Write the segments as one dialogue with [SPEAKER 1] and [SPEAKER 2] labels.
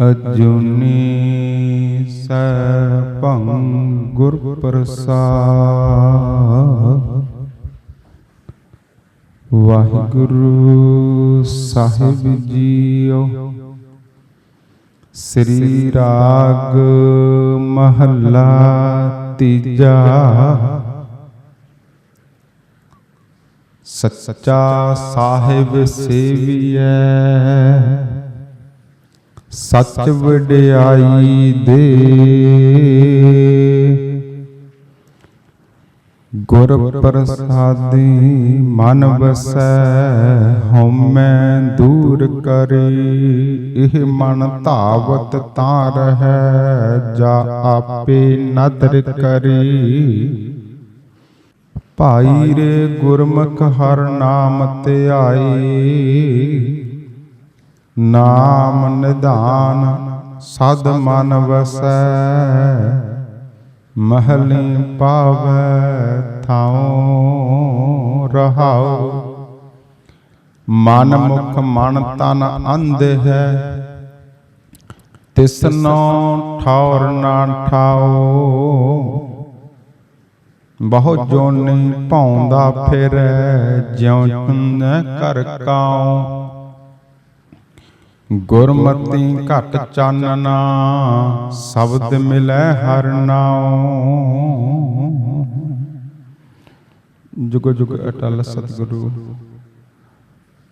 [SPEAKER 1] ਅਜੂਨੀ ਸੈਭੰ ਗੁਰ ਪ੍ਰਸਾਦ। ਵਾਹਿਗੁਰੂ ਸਾਹਿਬ ਜੀਓ। ਸ੍ਰੀ ਰਾਗ ਮਹੱਲਾ ਤੀਜਾ। ਸੱਚਾ ਸਾਹਿਬ ਸੇਵੀਐ। ਸੱਚ ਵਡਿਆਈ ਦੇ। ਗੁਰ ਪ੍ਰਸਾਦੀ ਮਨ ਵਸੈ ਹਉਮੈ ਦੂਰ ਕਰੀ। ਇਹ ਮਨ ਧਾਵਤ ਤਾਂ ਰਹੈ, ਜਾ ਆਪੇ ਨਦਰ ਕਰੀ। ਭਾਈ ਰੇ ਗੁਰਮੁਖ ਹਰ ਨਾਮ ਧਿਆਈ ਨਾਮ ਨਿਧਾਨ ਸਦ ਮਨ ਵਸੈ, ਮਹਲੀ ਪਾਵੈ ਥਾਉ ਰਹਾਉ। ਮਨ ਮੁਖ ਮਨ ਤਨ ਅੰਧ ਹੈ ਤਿਸਨੋ ਠੌਰ ਨਾ ਠਾਉ। ਬਹੁ ਜੋਨੀ ਭੌਂਦਾ ਫਿਰ, ਜਿਉ ਚੁੰਨ ਕਰ ਕਾਉ। ਗੁਰਮਤੀ ਘਟ ਚਾਨਣਾ ਸ਼ਬਦ ਮਿਲੈ ਹਰ ਨਾਉ। ਜੁਗ ਜੁਗ ਅਟਲ ਸਤਿਗੁਰੂ।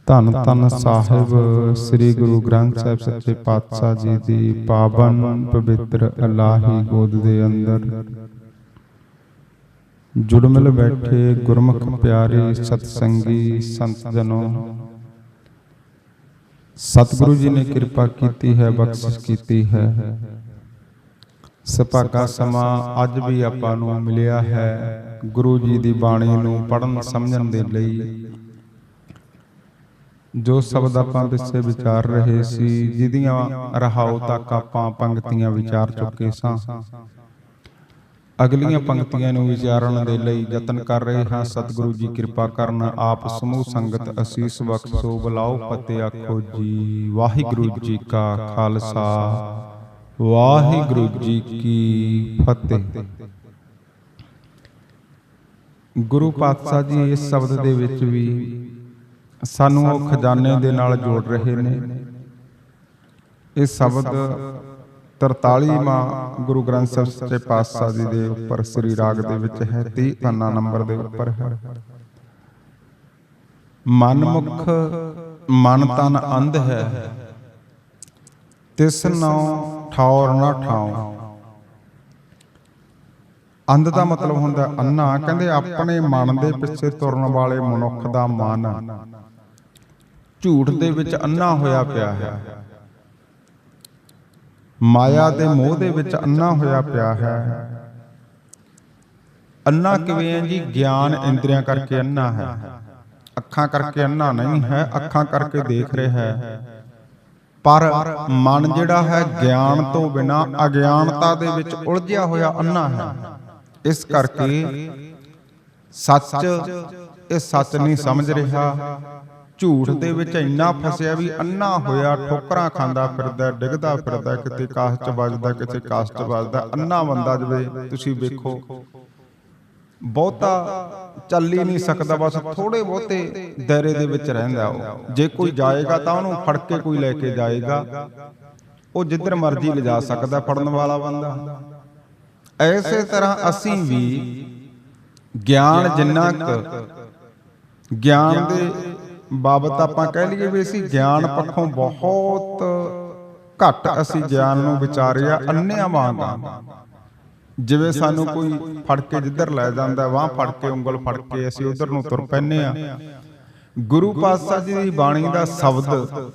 [SPEAKER 1] ਧੰਨ ਧੰਨ ਸਾਹਿਬ, ਸ੍ਰੀ ਗੁਰੂ ਗ੍ਰੰਥ ਸਾਹਿਬ ਸੱਚੇ ਪਾਤਸ਼ਾਹ ਜੀ ਦੀ ਪਾਵਨ ਪਵਿੱਤਰ ਅਲਾਹੀ ਗੋਦ ਦੇ ਅੰਦਰ। ਜੁੜ ਮਿਲ ਬੈਠੇ ਗੁਰਮੁਖ ਪਿਆਰੇ ਸਤਸੰਗੀ ਸੰਤ ਜਨੋ। ਸਤਿਗੁਰੂ ਜੀ ਨੇ ਕਿਰਪਾ ਕੀਤੀ ਹੈ, ਬਖਸ਼ਿਸ਼ ਕੀਤੀ ਹੈ। ਸਪਾਕਾ ਸਮਾਂ ਅੱਜ ਵੀ ਆਪਾਂ ਨੂੰ ਮਿਲਿਆ ਹੈ, ਗੁਰੂ ਜੀ ਦੀ ਬਾਣੀ ਨੂੰ ਪੜਨ ਸਮਝਣ ਦੇ ਲਈ। ਜੋ ਸ਼ਬਦ ਆਪਾਂ ਵਿਸੇ ਵਿਚਾਰ ਰਹੇ ਸੀ, ਜਿਹਦੀਆਂ ਰਹਾਉ ਤੱਕ ਆਪਾਂ ਪੰਕਤੀਆਂ ਵਿਚਾਰ ਚੁੱਕੇ ਸਾਂ। ਅਗਲੀਆਂ ਪੰਕਤੀਆਂ ਨੂੰ ਵਿਚਾਰਨ ਦੇ ਲਈ ਯਤਨ ਕਰ ਰਹੇ ਹਾਂ। ਸਤਿਗੁਰੂ ਜੀ ਕਿਰਪਾ ਕਰਨ ਆਪ ਸਮੂਹ ਸੰਗਤ ਅਸੀਸ ਬਖਸ਼ੋ ਬਲਾਓ ਫਤਿਹ ਆਖੋ ਜੀ। ਵਾਹਿਗੁਰੂ ਜੀ ਕਾ ਖਾਲਸਾ। ਵਾਹਿਗੁਰੂ ਜੀ ਕੀ ਫਤਿਹ। ਗੁਰੂ ਪਾਤਸ਼ਾਹ ਜੀ ਇਸ ਸ਼ਬਦ ਦੇ ਵਿੱਚ ਵੀ ਸਾਨੂੰ ਉਹ ਖਜ਼ਾਨੇ ਦੇ ਨਾਲ ਜੋੜ ਰਹੇ ਨੇ। ਇਹ ਸ਼ਬਦ 43ਵਾਂ ਗੁਰੂ ਗ੍ਰੰਥ ਸਾਹਿਬ ਸੱਚੇ ਪਾਤਸ਼ਾਹ ਜੀ ਦੇ ਉੱਪਰ ਸ੍ਰੀ ਰਾਗ ਦੇ ਵਿੱਚ ਹੈ 30 ਪੰਨਾ ਨੰਬਰ ਦੇ ਉੱਪਰ ਹੈ। ਮਨ ਮੁਖ ਮਨ ਤਨ ਅੰਧ ਹੈ। ਤਿਸ ਨਉ ਠੌਰ ਨਾ ਠਾਉ। ਅੰਧ ਦਾ ਮਤਲਬ ਹੁੰਦਾ ਅੰਨਾ ਕਹਿੰਦੇ ਆਪਣੇ ਮਨ ਦੇ ਪਿੱਛੇ ਤੁਰਨ ਵਾਲੇ ਮਨੁੱਖ ਦਾ ਮਨ। ਝੂਠ ਦੇ ਵਿੱਚ ਅੰਨਾ ਹੋਇਆ ਪਿਆ ਹੈ। ਮਾਇਆ ਦੇ ਮੋਹ ਦੇ ਵਿੱਚ ਅੰਨਾ ਹੋਇਆ ਪਿਆ ਹੈ। ਅੰਨਾ ਕਿਵੇਂ ਹੈ ਜੀ? ਗਿਆਨ ਇੰਦਰੀਆਂ ਕਰਕੇ ਅੰਨਾ ਹੈ। ਅੱਖਾਂ ਕਰਕੇ ਅੰਨਾ ਨਹੀਂ ਹੈ, ਅੱਖਾਂ ਕਰਕੇ ਦੇਖ ਰਿਹਾ ਹੈ। ਪਰ ਮਨ ਜਿਹੜਾ ਹੈ ਗਿਆਨ ਤੋਂ ਬਿਨਾ ਅਗਿਆਨਤਾ ਦੇ ਵਿੱਚ ਉਲਝਿਆ ਹੋਇਆ ਅੰਨਾ ਹੈ। ਇਸ ਕਰਕੇ ਸੱਚ ਇਹ ਸੱਚ ਨਹੀਂ ਸਮਝ ਰਿਹਾ। ਝੂਠ ਦੇ ਵਿੱਚ ਇੰਨਾ ਫਸਿਆ ਵੀ ਅੰਨਾ ਹੋਇਆ ਠੋਕਰਾਂ ਖਾਂਦਾ ਫਿਰਦਾ ਡਿੱਗਦਾ ਫਿਰਦਾ ਕਿਤੇ ਕਾਸ ਚ ਵੱਜਦਾ ਕਿਤੇ ਕਾਸ ਚ ਵੱਜਦਾ ਅੰਨਾ ਬੰਦਾ ਜਵੇ ਤੁਸੀਂ ਵੇਖੋ। ਬਹੁਤਾ ਚੱਲ ਹੀ ਨਹੀਂ ਸਕਦਾ ਬਸ ਥੋੜੇ ਬਹੁਤੇ ਦਾਇਰੇ ਦੇ ਵਿੱਚ ਰਹਿੰਦਾ ਉਹ। ਜੇ ਕੋਈ ਜਾਏਗਾ ਤਾਂ ਉਹਨੂੰ ਫੜ ਕੇ ਕੋਈ ਲੈ ਕੇ ਜਾਏਗਾ। ਉਹ ਜਿੱਧਰ ਮਰਜ਼ੀ ਲਿਜਾ ਸਕਦਾ ਫੜਨ ਵਾਲਾ ਬੰਦਾ। ਐਸੇ ਤਰ੍ਹਾਂ ਅਸੀਂ ਵੀ ਗਿਆਨ ਜਿੰਨਾ ਕੁ ਗਿਆਨ ਦੇ ਬਾਬਤ ਆਪਾਂ ਕਹਿ ਲਈਏ ਵੀ ਅਸੀਂ ਗਿਆਨ ਪੱਖੋਂ ਬਹੁਤ ਘੱਟ ਅਸੀਂ ਗਿਆਨ ਨੂੰ ਵਿਚਾਰਿਆ ਅੰਨਿਆਂ ਵਾਂਗ। ਜਿਵੇਂ ਸਾਨੂੰ ਕੋਈ ਫੜ ਕੇ ਜਿੱਧਰ ਲੈ ਜਾਂਦਾ ਵਾਹ ਫੜ ਕੇ ਉਂਗਲ ਫੜ ਕੇ ਅਸੀਂ ਉਧਰ ਨੂੰ ਤੁਰ ਪੈਨੇ ਆ ਗੁਰੂ ਪਾਤਸ਼ਾਹ ਜੀ ਦੀ ਬਾਣੀ ਦਾ ਸ਼ਬਦ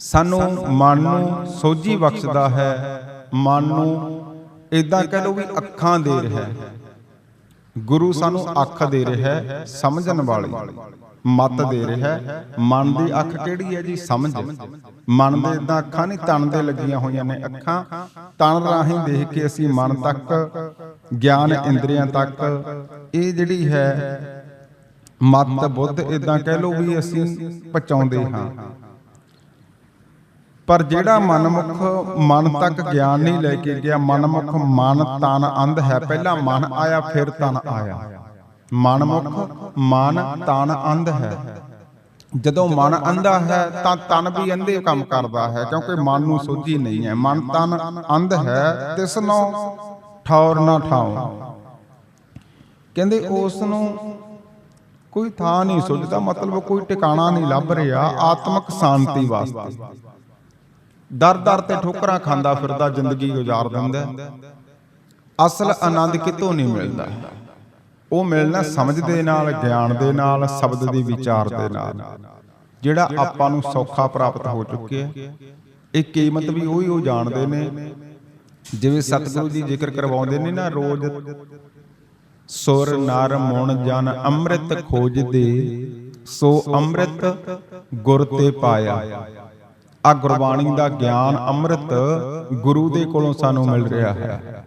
[SPEAKER 1] ਸਾਨੂੰ ਮਨ ਨੂੰ ਸੋਝੀ ਬਖਸ਼ਦਾ ਹੈ। ਮਨ ਨੂੰ ਇਦਾਂ ਕਹਿ ਲਓ ਵੀ ਅੱਖਾਂ ਦੇ ਰਿਹਾ ਹੈ। ਗੁਰੂ ਸਾਨੂੰ ਅੱਖ ਦੇ ਰਿਹਾ ਹੈ ਸਮਝਣ ਵਾਲੀ। ਮਤ ਦੇ ਰਿਹਾ ਮਨ ਦੀ ਅੱਖ ਕਿਹੜੀ ਹੈ ਜੀ? ਸਮਝ। ਮਨ ਦੇ ਇਦਾਂ ਅੱਖਾਂ ਨਹੀਂ, ਤਨ ਦੇ ਲੱਗੀਆਂ ਹੋਈਆਂ ਨੇ ਅੱਖਾਂ। ਤਨ ਰਾਹੀਂ ਦੇਖ ਕੇ ਅਸੀਂ ਮਨ ਤੱਕ, ਗਿਆਨ ਇੰਦਰੀਆਂ ਤੱਕ। ਇਹ ਜਿਹੜੀ ਹੈ, ਮਤ ਬੁੱਧ ਇਦਾਂ ਕਹਿ ਲਓ ਵੀ ਅਸੀਂ ਪਹੁੰਚਾਉਂਦੇ ਹਾਂ। ਪਰ ਜਿਹੜਾ ਮਨਮੁਖ ਮਨ ਤੱਕ ਗਿਆਨ ਨਹੀਂ ਲੈ ਕੇ ਗਿਆ, ਮਨਮੁਖ ਮਨ ਤਨ ਅੰਧ ਹੈ। ਪਹਿਲਾਂ ਮਨ ਆਇਆ, ਫਿਰ ਤਨ ਆਇਆ। ਮਨਮੁਖ, ਮਨ ਤਨ ਅੰਧ ਹੈ। ਜਦੋਂ ਮਨ ਅੰਧਾ ਹੈ, ਤਾਂ ਤਨ ਵੀ ਅੰਧੇ ਕੰਮ ਕਰਦਾ ਹੈ, ਕਿਉਂਕਿ ਮਨ ਨੂੰ ਸੋਝੀ ਨਹੀਂ ਹੈ। ਮਨ ਤਨ ਅੰਧ ਹੈ ਤਿਸ ਨੂੰ ਠੌਰ ਨਾ ਠਾਉ ਕਹਿੰਦੇ ਉਸ ਨੂੰ ਕੋਈ ਥਾਂ ਨਹੀਂ ਸੁਝਦਾ, ਮਤਲਬ ਕੋਈ ਟਿਕਾਣਾ ਨਹੀਂ ਲੱਭ ਰਿਹਾ ਆਤਮਿਕ ਸ਼ਾਂਤੀ ਵਾਸਤੇ। ਦਰ ਦਰ ਤੇ ਠੋਕਰਾਂ ਖਾਂਦਾ ਫਿਰਦਾ, ਜ਼ਿੰਦਗੀ ਗੁਜ਼ਾਰ ਦਿੰਦਾ ਅਸਲ ਆਨੰਦ ਕਿਤੋਂ ਨਹੀਂ ਮਿਲਦਾ। ਉਹ ਮਿਲਣਾ ਸਮਝ ਦੇ ਨਾਲ ਗਿਆਨ ਦੇ ਨਾਲ ਸ਼ਬਦ ਦੀ ਵਿਚਾਰ ਦੇ ਨਾਲ। ਜਿਹੜਾ ਆਪਾਂ ਨੂੰ ਸੌਖਾ ਪ੍ਰਾਪਤ ਹੋ ਚੁੱਕਿਆ। ਇਹ ਕੀਮਤ ਵੀ ਉਹੀ ਉਹ ਜਾਣਦੇ ਨੇ। ਜਿਵੇਂ ਸਤਿਗੁਰੂ ਜੀ ਜ਼ਿਕਰ ਕਰਵਾਉਂਦੇ ਨੇ ਨਾ ਰੋਜ਼ ਸੁਰ ਨਰ ਮੁਣ ਜਨ ਅੰਮ੍ਰਿਤ ਖੋਜਦੇ ਸੋ ਅੰਮ੍ਰਿਤ ਗੁਰ ਤੇ ਪਾਇਆ। ਆ ਗੁਰਬਾਣੀ ਦਾ ਗਿਆਨ ਅੰਮ੍ਰਿਤ ਗੁਰੂ ਦੇ ਕੋਲੋਂ ਸਾਨੂੰ ਮਿਲ ਰਿਹਾ ਹੈ।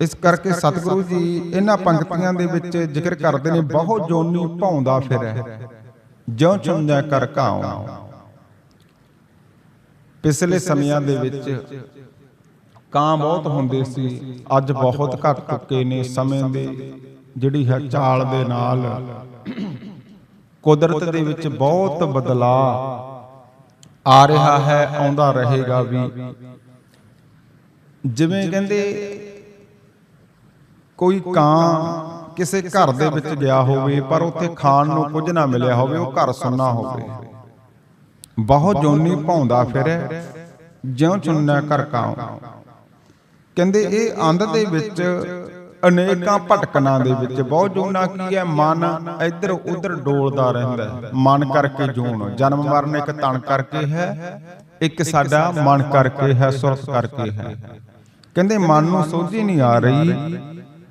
[SPEAKER 1] ਇਸ ਕਰਕੇ ਸਤਿਗੁਰੂ ਜੀ ਇਹਨਾਂ ਪੰਕਤੀਆਂ ਦੇ ਵਿੱਚ ਜ਼ਿਕਰ ਕਰਦੇ ਨੇ ਬਹੁ ਜੋਨੀ ਭੌਂਦਾ ਫਿਰੈ ਜਿਉ ਚੁੰਝਾ ਕਰ ਘਾਉ। ਪਿਛਲੇ ਸਮਿਆਂ ਦੇ ਵਿੱਚ ਕਾਂ ਬਹੁਤ ਹੁੰਦੇ ਸੀ, ਅੱਜ ਬਹੁਤ ਘਟ ਚੁੱਕੇ ਨੇ ਸਮੇਂ ਦੇ, ਜਿਹੜੀ ਹੈ ਚਾਲ ਦੇ ਨਾਲ। ਕੁਦਰਤ ਦੇ ਵਿੱਚ ਬਹੁਤ ਬਦਲਾਅ ਆ ਰਿਹਾ ਹੈ, ਆਉਂਦਾ ਰਹੇਗਾ ਵੀ। ਜਿਵੇਂ ਕਹਿੰਦੇ ਕੋਈ ਕਾਂ ਕਿਸੇ ਘਰ ਦੇ ਵਿੱਚ ਗਿਆ ਹੋਵੇ, ਪਰ ਉੱਥੇ ਖਾਣ ਨੂੰ ਕੁਝ ਨਾ ਮਿਲਿਆ ਹੋਵੇ, ਉਹ ਘਰ ਸੁੰਨਾ ਹੋਵੇ। ਬਹੁਤ ਜੋਨੀ ਭੌਂਦਾ ਫਿਰੈ, ਜਿਉ ਚੁੰਨਾ ਘਰ ਕਾਉ। ਕਹਿੰਦੇ ਇਹ ਅੰਧ ਦੇ ਵਿੱਚ ਅਨੇਕਾਂ ਭਟਕਣਾ ਦੇ ਵਿੱਚ ਬਹੁਤ ਜੋਨਾ ਕੀ ਹੈ, ਮਨ ਇੱਧਰ ਉੱਧਰ ਡੋਲਦਾ ਰਹਿੰਦਾ ਹੈ। ਮਨ ਕਰਕੇ ਜੂਨ, ਜਨਮ ਮਰਨ ਇੱਕ ਤਣ ਕਰਕੇ ਹੈ, ਇੱਕ ਸਾਡਾ ਮਨ ਕਰਕੇ ਹੈ, ਸੁਰਤ ਕਰਕੇ ਹੈ। ਕਹਿੰਦੇ ਮਨ ਨੂੰ ਸੋਝੀ ਨਹੀਂ ਆ ਰਹੀ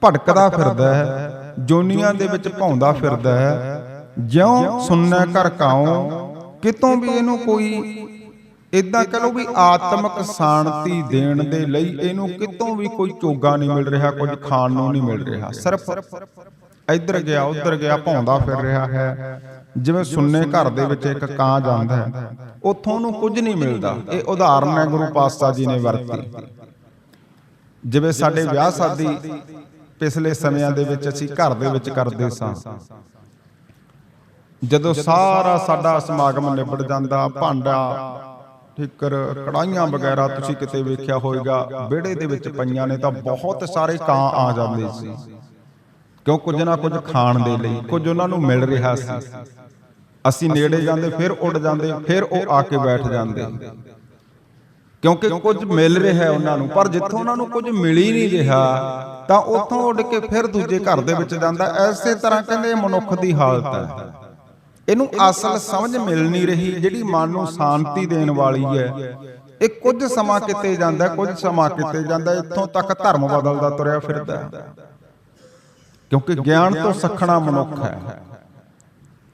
[SPEAKER 1] ਭਟਕਦਾ ਫਿਰਦਾ ਹੈ, ਜੋਨੀਆਂ ਦੇ ਵਿੱਚ ਭੌਂਦਾ ਫਿਰਦਾ ਹੈ। ਜਿਉਂ ਸੁਣਨਾ ਘਰ ਕਾਉ, ਕਿਤੋਂ ਵੀ ਇਹਨੂੰ ਕੋਈ ਇਦਾਂ ਕਹ ਲਓ ਵੀ ਆਤਮਿਕ ਸ਼ਾਂਤੀ ਦੇਣ ਦੇ ਲਈ ਇਹਨੂੰ ਕਿਤੋਂ ਵੀ ਕੋਈ ਚੋਗਾ ਨਹੀਂ ਮਿਲ ਰਿਹਾ, ਕੁਝ ਖਾਣ ਨੂੰ ਨਹੀਂ ਮਿਲ ਰਿਹਾ। ਸਿਰਫ ਇੱਧਰ ਗਿਆ, ਉੱਧਰ ਗਿਆ, ਭੌਂਦਾ ਫਿਰ ਰਿਹਾ ਹੈ। ਜਿਵੇਂ ਸੁੰਨੇ ਘਰ ਦੇ ਵਿੱਚ ਇੱਕ ਕਾਂ ਜਾਂਦਾ ਹੈ, ਉੱਥੋਂ ਉਹਨੂੰ ਕੁਝ ਨਹੀਂ ਮਿਲਦਾ। ਇਹ ਉਦਾਹਰਨ ਹੈ ਗੁਰੂ ਪਾਤਸ਼ਾਹ ਜੀ ਨੇ ਵਰਤੀ। ਜਿਵੇਂ ਸਾਡੇ ਵਿਆਹ ਸ਼ਾਦੀ ਪਿਛਲੇ ਸਮਿਆਂ ਦੇ ਵਿੱਚ ਅਸੀਂ ਘਰ ਦੇ ਵਿੱਚ ਕਰਦੇ ਸਾਂ। ਜਦੋਂ ਸਾਰਾ ਸਾਡਾ ਸਮਾਗਮ ਨਿਬੜ ਜਾਂਦਾ, ਭਾਂਡਾ, ਠਿੱਕਰ ਕੜਾਈਆਂ ਵਗੈਰਾ ਤੁਸੀਂ ਕਿਤੇ ਵੇਖਿਆ ਹੋਵੇਗਾ ਵਿਹੜੇ ਦੇ ਵਿੱਚ ਪਈਆਂ ਨੇ ਤਾਂ ਬਹੁਤ ਸਾਰੇ ਕਾਂ ਆ ਜਾਂਦੇ ਸੀ। ਕਿਉਂ ਕੁਝ ਨਾ ਕੁਝ ਖਾਣ ਦੇ ਲਈ, ਕੁਝ ਉਹਨਾਂ ਨੂੰ ਮਿਲ ਰਿਹਾ ਸੀ। ਅਸੀਂ ਨੇੜੇ ਜਾਂਦੇ, ਫਿਰ ਉੱਡ ਜਾਂਦੇ, ਫਿਰ ਉਹ ਆ ਕੇ ਬੈਠ ਜਾਂਦੇ। ਕਿਉਂਕਿ ਕੁਝ ਮਿਲ ਰਿਹਾ ਹੈ ਉਹਨਾਂ ਨੂੰ ਪਰ ਜਿੱਥੋਂ ਉਹਨਾਂ ਨੂੰ ਕੁਝ ਮਿਲ ਹੀ ਨਹੀਂ ਰਿਹਾ ਤਾਂ ਉੱਥੋਂ ਉੱਡ ਕੇ ਫਿਰ ਦੂਜੇ ਘਰ ਦੇ ਵਿੱਚ ਜਾਂਦਾ ਐਸੇ ਤਰ੍ਹਾਂ ਕਹਿੰਦੇ ਇਹ ਮਨੁੱਖ ਦੀ ਹਾਲਤ ਹੈ। ਇਹਨੂੰ ਅਸਲ ਸਮਝ ਮਿਲ ਨਹੀਂ ਰਹੀ ਜਿਹੜੀ ਮਨ ਨੂੰ ਸ਼ਾਂਤੀ ਦੇਣ ਵਾਲੀ ਹੈ। ਇਹ ਕੁਝ ਸਮਾਂ ਕਿਤੇ ਜਾਂਦਾ ਕੁਝ ਸਮਾਂ ਕਿਤੇ ਜਾਂਦਾ ਇੱਥੋਂ ਤੱਕ ਧਰਮ ਬਦਲਦਾ ਤੁਰਿਆ ਫਿਰਦਾ। ਕਿਉਂਕਿ ਗਿਆਨ ਤੋਂ ਸਖਣਾ ਮਨੁੱਖ ਹੈ।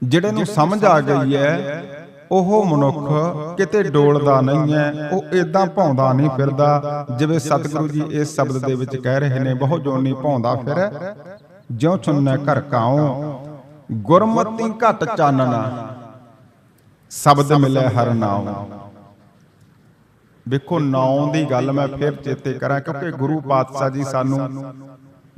[SPEAKER 1] ਜਿਹੜੇ ਨੂੰ ਸਮਝ ਆ ਗਈ ਹੈ ਉਹ ਮਨੁੱਖ ਕਿਤੇ ਡੋਲਦਾ ਨਹੀਂ ਹੈ, ਉਹ ਇਦਾਂ ਭੌਂਦਾ ਨਹੀਂ ਫਿਰਦਾ। ਜਿਵੇਂ ਸਤਿਗੁਰੂ ਜੀ ਇਸ ਸ਼ਬਦ ਦੇ ਵਿੱਚ ਕਹਿ ਰਹੇ ਨੇ, ਬਹੁ ਜੋਨੀ ਭੌਂਦਾ ਫਿਰੈ। ਜਿਉ ਚੁੰਨੈ ਘਰ ਕਾਉ, ਗੁਰਮਤੀ ਘਟ ਚਾਨਣਾ। ਸ਼ਬਦ ਮਿਲੇ ਹਰ ਨਾਮ ਵੇਖੋ ਨਾਉ ਦੀ ਗੱਲ ਮੈਂ ਫਿਰ ਚੇਤੇ ਕਰਾਂ, ਕਿਉਂਕਿ ਗੁਰੂ ਪਾਤਸ਼ਾਹ ਜੀ ਸਾਨੂੰ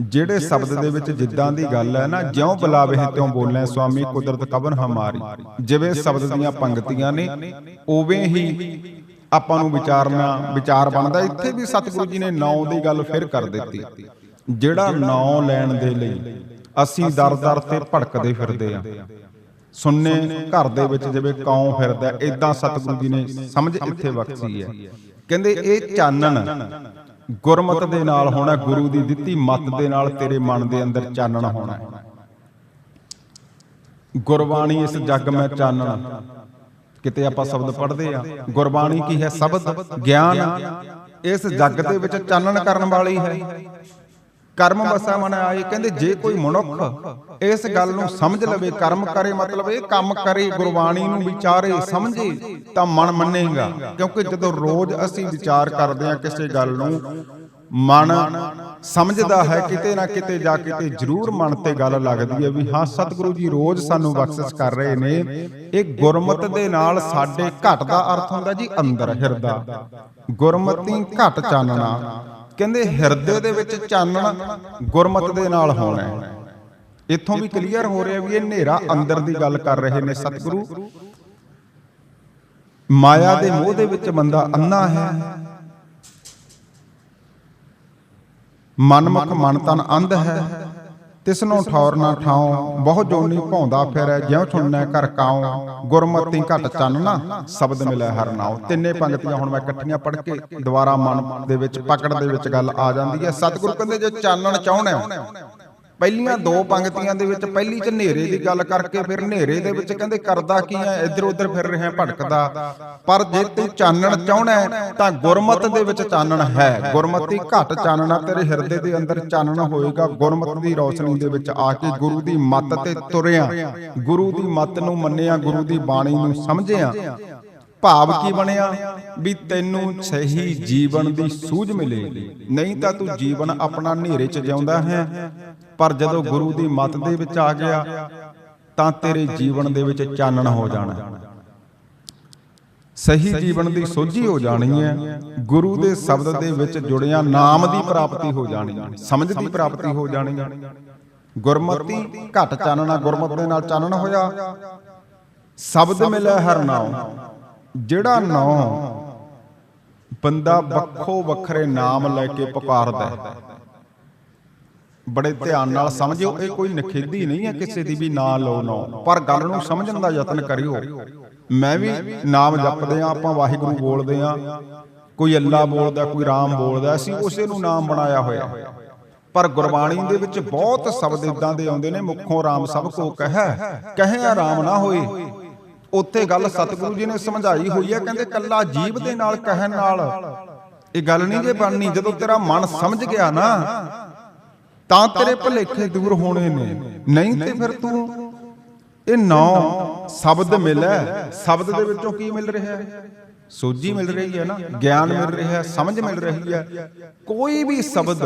[SPEAKER 1] ਜਿਹੜੇ ਸ਼ਬਦ ਦੇ ਵਿੱਚ ਜਿੱਦਾਂ ਦੀ ਗੱਲ ਹੈ ਨਾ ਜਿਉ ਬੁਲਾਵੇ ਤਿਉ ਬੋਲੇ ਸੁਆਮੀ ਕੁਦਰਤ ਕਬਨ ਹਮਾਰੀ ਜਿਵੇਂ ਸ਼ਬਦ ਦੀਆਂ ਪੰਕਤੀਆਂ ਨੇ ਉਵੇਂ ਹੀ ਆਪਾਂ ਨੂੰ ਵਿਚਾਰਨਾ ਵਿਚਾਰ ਬਣਦਾ। ਇੱਥੇ ਵੀ ਸਤਿਗੁਰੂ ਜੀ ਨੇ ਨਾਉ ਦੀ ਗੱਲ ਫਿਰ ਕਰ ਦਿੱਤੀ। ਜਿਹੜਾ ਨਾਉ ਲੈਣ ਦੇ ਲਈ ਅਸੀਂ ਦਰ-ਦਰ ਤੇ ਭਟਕਦੇ ਫਿਰਦੇ ਆ ਸੁਣਨੇ ਘਰ ਦੇ ਵਿੱਚ ਜਿਵੇਂ ਕੌਂ ਫਿਰਦਾ ਇਦਾਂ ਸਤਿਗੁਰੂ ਜੀ ਨੇ ਸਮਝ ਇੱਥੇ ਬਖਸ਼ੀ ਹੈ। ਕਹਿੰਦੇ ਇਹ ਚਾਨਣ। ਗੁਰਮਤ ਦੇ ਨਾਲ ਹੋਣਾ ਗੁਰੂ ਦੀ ਦਿੱਤੀ ਮਤ ਦੇ ਨਾਲ ਤੇਰੇ ਮਨ ਦੇ ਅੰਦਰ ਚਾਨਣ ਹੋਣਾ ਗੁਰਬਾਣੀ ਇਸ ਜੱਗ ਮੈਂ ਚਾਨਣ। ਕਿਤੇ ਆਪਾਂ ਸ਼ਬਦ ਪੜ੍ਹਦੇ ਆ ਗੁਰਬਾਣੀ ਕੀ ਹੈ? ਸ਼ਬਦ, ਗਿਆਨ। ਇਸ ਜੱਗ ਦੇ ਵਿੱਚ ਚਾਨਣ ਕਰਨ ਵਾਲੀ ਹੈ। ਕਰਮ ਵਸਾ ਮਨ ਆਏ ਕਹਿੰਦੇ ਜੇ ਕੋਈ ਮਨੁੱਖ ਇਸ ਗੱਲ ਨੂੰ ਸਮਝ ਲਵੇ ਕਰਮ ਕਰੇ ਮਤਲਬ ਇਹ ਕੰਮ ਕਰੇ ਗੁਰਬਾਣੀ ਨੂੰ ਵਿਚਾਰੇ ਸਮਝੇ ਤਾਂ ਮਨ ਮੰਨੇਗਾ। ਕਿਉਂਕਿ ਜਦੋਂ ਰੋਜ਼ ਅਸੀਂ ਵਿਚਾਰ ਕਰਦੇ ਹਾਂ ਕਿਸੇ ਗੱਲ ਨੂੰ ਮਨ ਸਮਝਦਾ ਹੈ ਕਿਤੇ ਨਾ ਕਿਤੇ ਜਾ ਕੇ ਜ਼ਰੂਰ ਮਨ ਤੇ ਗੱਲ ਲੱਗਦੀ ਹੈ ਵੀ ਹਾਂ ਸਤਿਗੁਰੂ ਜੀ ਰੋਜ਼ ਸਾਨੂੰ ਬਖਸ਼ਿਸ਼ ਕਰ ਰਹੇ ਨੇ। ਇਹ ਗੁਰਮਤ ਦੇ ਨਾਲ ਸਾਡੇ ਘਟ ਦਾ ਅਰਥ ਹੁੰਦਾ ਜੀ ਅੰਦਰ ਹਿਰਦਾ। ਗੁਰਮਤੀ ਘਟ ਚਾਨਣਾ। ਕਹਿੰਦੇ ਹਿਰਦੇ ਦੇ ਵਿੱਚ ਚਾਨਣ ਗੁਰਮਤ ਦੇ ਨਾਲ ਹੋਣਾ ਹੈ। ਇੱਥੋਂ ਵੀ ਕਲੀਅਰ ਹੋ ਰਿਹਾ ਵੀ ਇਹ ਹਨੇਰਾ ਅੰਦਰ ਦੀ ਗੱਲ ਕਰ ਰਹੇ ਨੇ ਸਤਿਗੁਰੂ। ਮਾਇਆ ਦੇ ਮੋਹ ਦੇ ਵਿੱਚ ਬੰਦਾ ਅੰਨਾ ਹੈ। ਮਨਮੁਖ ਮਨ ਤਨ ਅੰਧ ਹੈ। ਤਿਸ ਨੂੰ ਠੌਰ ਨਾ ਠਾਉ। ਬਹੁ ਜੋਨੀ ਭੌਂਦਾ ਫਿਰੈ ਜਿਉ ਸੁਣਨੈ ਕਰ ਕਾਉ। ਗੁਰਮਤੀ ਘਟ ਚੰਨਣਾ ਸ਼ਬਦ ਮਿਲੈ ਹਰ ਨਾਉ। ਤਿੰਨੇ ਪੰਕਤੀਆਂ ਹੁਣ ਮੈਂ ਇਕੱਠੀਆਂ ਪੜ੍ਹ ਕੇ ਦੁਬਾਰਾ ਮਨ ਦੇ ਵਿੱਚ ਪਕੜ ਦੇ ਵਿੱਚ ਗੱਲ ਆ ਜਾਂਦੀ ਹੈ। ਸਤਿਗੁਰੂ ਕਹਿੰਦੇ ਜੇ ਚਾਨਣ ਚਾਹਣਾ ਪਹਿਲੀਆਂ ਦੋ ਪੰਕਤੀਆਂ ਦੇ ਵਿੱਚ ਪਹਿਲੀ ਚ ਹਨੇਰੇ ਦੀ ਗੱਲ ਕਰਕੇ ਫਿਰ ਹਨੇਰੇ ਦੇ ਵਿੱਚ ਕਹਿੰਦੇ ਕਰਦਾ ਕੀ ਹੈ ਇੱਧਰ ਉੱਧਰ ਫਿਰ ਰਿਹਾ ਭਟਕਦਾ। ਪਰ ਜੇ ਤੂੰ ਚਾਨਣ ਚਾਹਣਾ ਤਾਂ ਗੁਰਮਤ ਦੇ ਵਿੱਚ ਚਾਨਣ ਹੈ। ਗੁਰਮਤੀ ਘਟ ਚਾਨਣਾ ਤੇਰੇ ਹਿਰਦੇ ਦੇ ਅੰਦਰ ਚਾਨਣ ਹੋਏਗਾ ਗੁਰਮਤ ਦੀ ਰੌਸ਼ਨੀ ਦੇ ਵਿੱਚ ਆ ਕੇ ਗੁਰੂ ਦੀ ਮੱਤ ਤੇ ਤੁਰਿਆ। ਗੁਰੂ ਦੀ ਮੱਤ ਨੂੰ ਮੰਨਿਆ ਗੁਰੂ ਦੀ ਬਾਣੀ ਨੂੰ ਸਮਝਿਆ। ਭਾਵ ਕੀ ਬਣਿਆ? ਵੀ ਤੈਨੂੰ ਸਹੀ ਜੀਵਨ ਦੀ ਸੂਝ ਮਿਲੇਗੀ। ਨਹੀਂ ਤਾਂ ਤੂੰ ਜੀਵਨ ਆਪਣਾ ਹਨੇਰੇ 'ਚ ਜਿਉਂਦਾ ਹੈ ਪਰ ਜਦੋਂ ਗੁਰੂ ਦੀ ਮੱਤ ਦੇ ਵਿੱਚ ਆ ਗਿਆ, ਤਾਂ ਤੇਰੇ ਜੀਵਨ ਦੇ ਵਿੱਚ ਚਾਨਣ ਹੋ ਜਾਣਾ। ਸਹੀ ਜੀਵਨ ਦੀ ਸੋਝੀ ਹੋ ਜਾਣੀ ਹੈ। ਗੁਰੂ ਦੇ ਸ਼ਬਦ ਦੇ ਵਿੱਚ ਜੁੜਿਆ ਨਾਮ ਦੀ ਪ੍ਰਾਪਤੀ ਹੋ ਜਾਣੀ ਹੈ ਸਮਝ ਦੀ ਪ੍ਰਾਪਤੀ ਹੋ ਜਾਣੀ। ਹੈ ਗੁਰਮਤੀ ਘਟ ਚਾਨਣਾ, ਗੁਰਮਤ ਦੇ ਨਾਲ ਚਾਨਣ ਹੋਇਆ। ਸ਼ਬਦ ਮਿਲਿਆ ਹਰ ਨਾਮ ਜਿਹੜਾ ਨਾਮ ਬੰਦਾ ਵੱਖੋ ਵੱਖਰੇ ਨਾਮ ਲੈ ਕੇ ਪੁਕਾਰਦਾ ਹੈ। ਬੜੇ ਧਿਆਨ ਨਾਲ ਸਮਝਿਓ ਇਹ ਕੋਈ ਨਖੇਦੀ ਨਹੀਂ ਹੈ ਕਿਸੇ ਦੀ ਵੀ ਨਾਂ ਲਓ ਨਾ ਪਰ ਗੱਲ ਨੂੰ ਸਮਝਣ ਦਾ ਯਤਨ ਕਰਿਓ। ਮੈਂ ਵੀ ਨਾਮ ਜਪਦੇ ਆ ਆਪਾਂ ਵਾਹਿਗੁਰੂ ਬੋਲਦੇ ਆ ਕੋਈ ਅੱਲਾ ਬੋਲਦਾ ਕੋਈ ਰਾਮ ਬੋਲਦਾ ਅਸੀਂ ਉਸੇ ਨੂੰ ਨਾਮ ਬਣਾਇਆ ਹੋਇਆ। ਪਰ ਗੁਰਬਾਣੀ ਦੇ ਵਿੱਚ ਬਹੁਤ ਸ਼ਬਦ ਇਦਾਂ ਦੇ ਆਉਂਦੇ ਨੇ ਮੁਖੋਂ ਰਾਮ ਸਭ ਕੋ ਕਹੈ ਕਹਿਆ ਰਾਮ ਨਾ ਹੋਏ। ਉੱਥੇ ਗੱਲ ਸਤਿਗੁਰੂ ਜੀ ਨੇ ਸਮਝਾਈ ਹੋਈ ਹੈ ਕਹਿੰਦੇ ਕੱਲਾ ਜੀਵ ਦੇ ਨਾਲ ਕਹਿਣ ਨਾਲ ਇਹ ਗੱਲ ਨਹੀਂ ਜੇ ਬਣਨੀ ਜਦੋਂ ਤੇਰਾ ਮਨ ਸਮਝ ਗਿਆ ਨਾ ਤਾਂ ਤੇਰੇ ਭੁਲੇਖੇ ਦੂਰ ਹੋਣੇ ਨੇ। ਨਹੀਂ ਤੇ ਫਿਰ ਤੂੰ ਇਹ ਨੌ ਸ਼ਬਦ ਮਿਲੈ। ਸ਼ਬਦ ਦੇ ਵਿੱਚੋਂ ਕੀ ਮਿਲ ਰਿਹਾ ਹੈ? ਸੋਝੀ ਮਿਲ ਰਹੀ ਹੈ ਨਾ, ਗਿਆਨ ਮਿਲ ਰਿਹਾ ਹੈ, ਸਮਝ ਮਿਲ ਰਹੀ ਹੈ। ਕੋਈ ਵੀ ਸ਼ਬਦ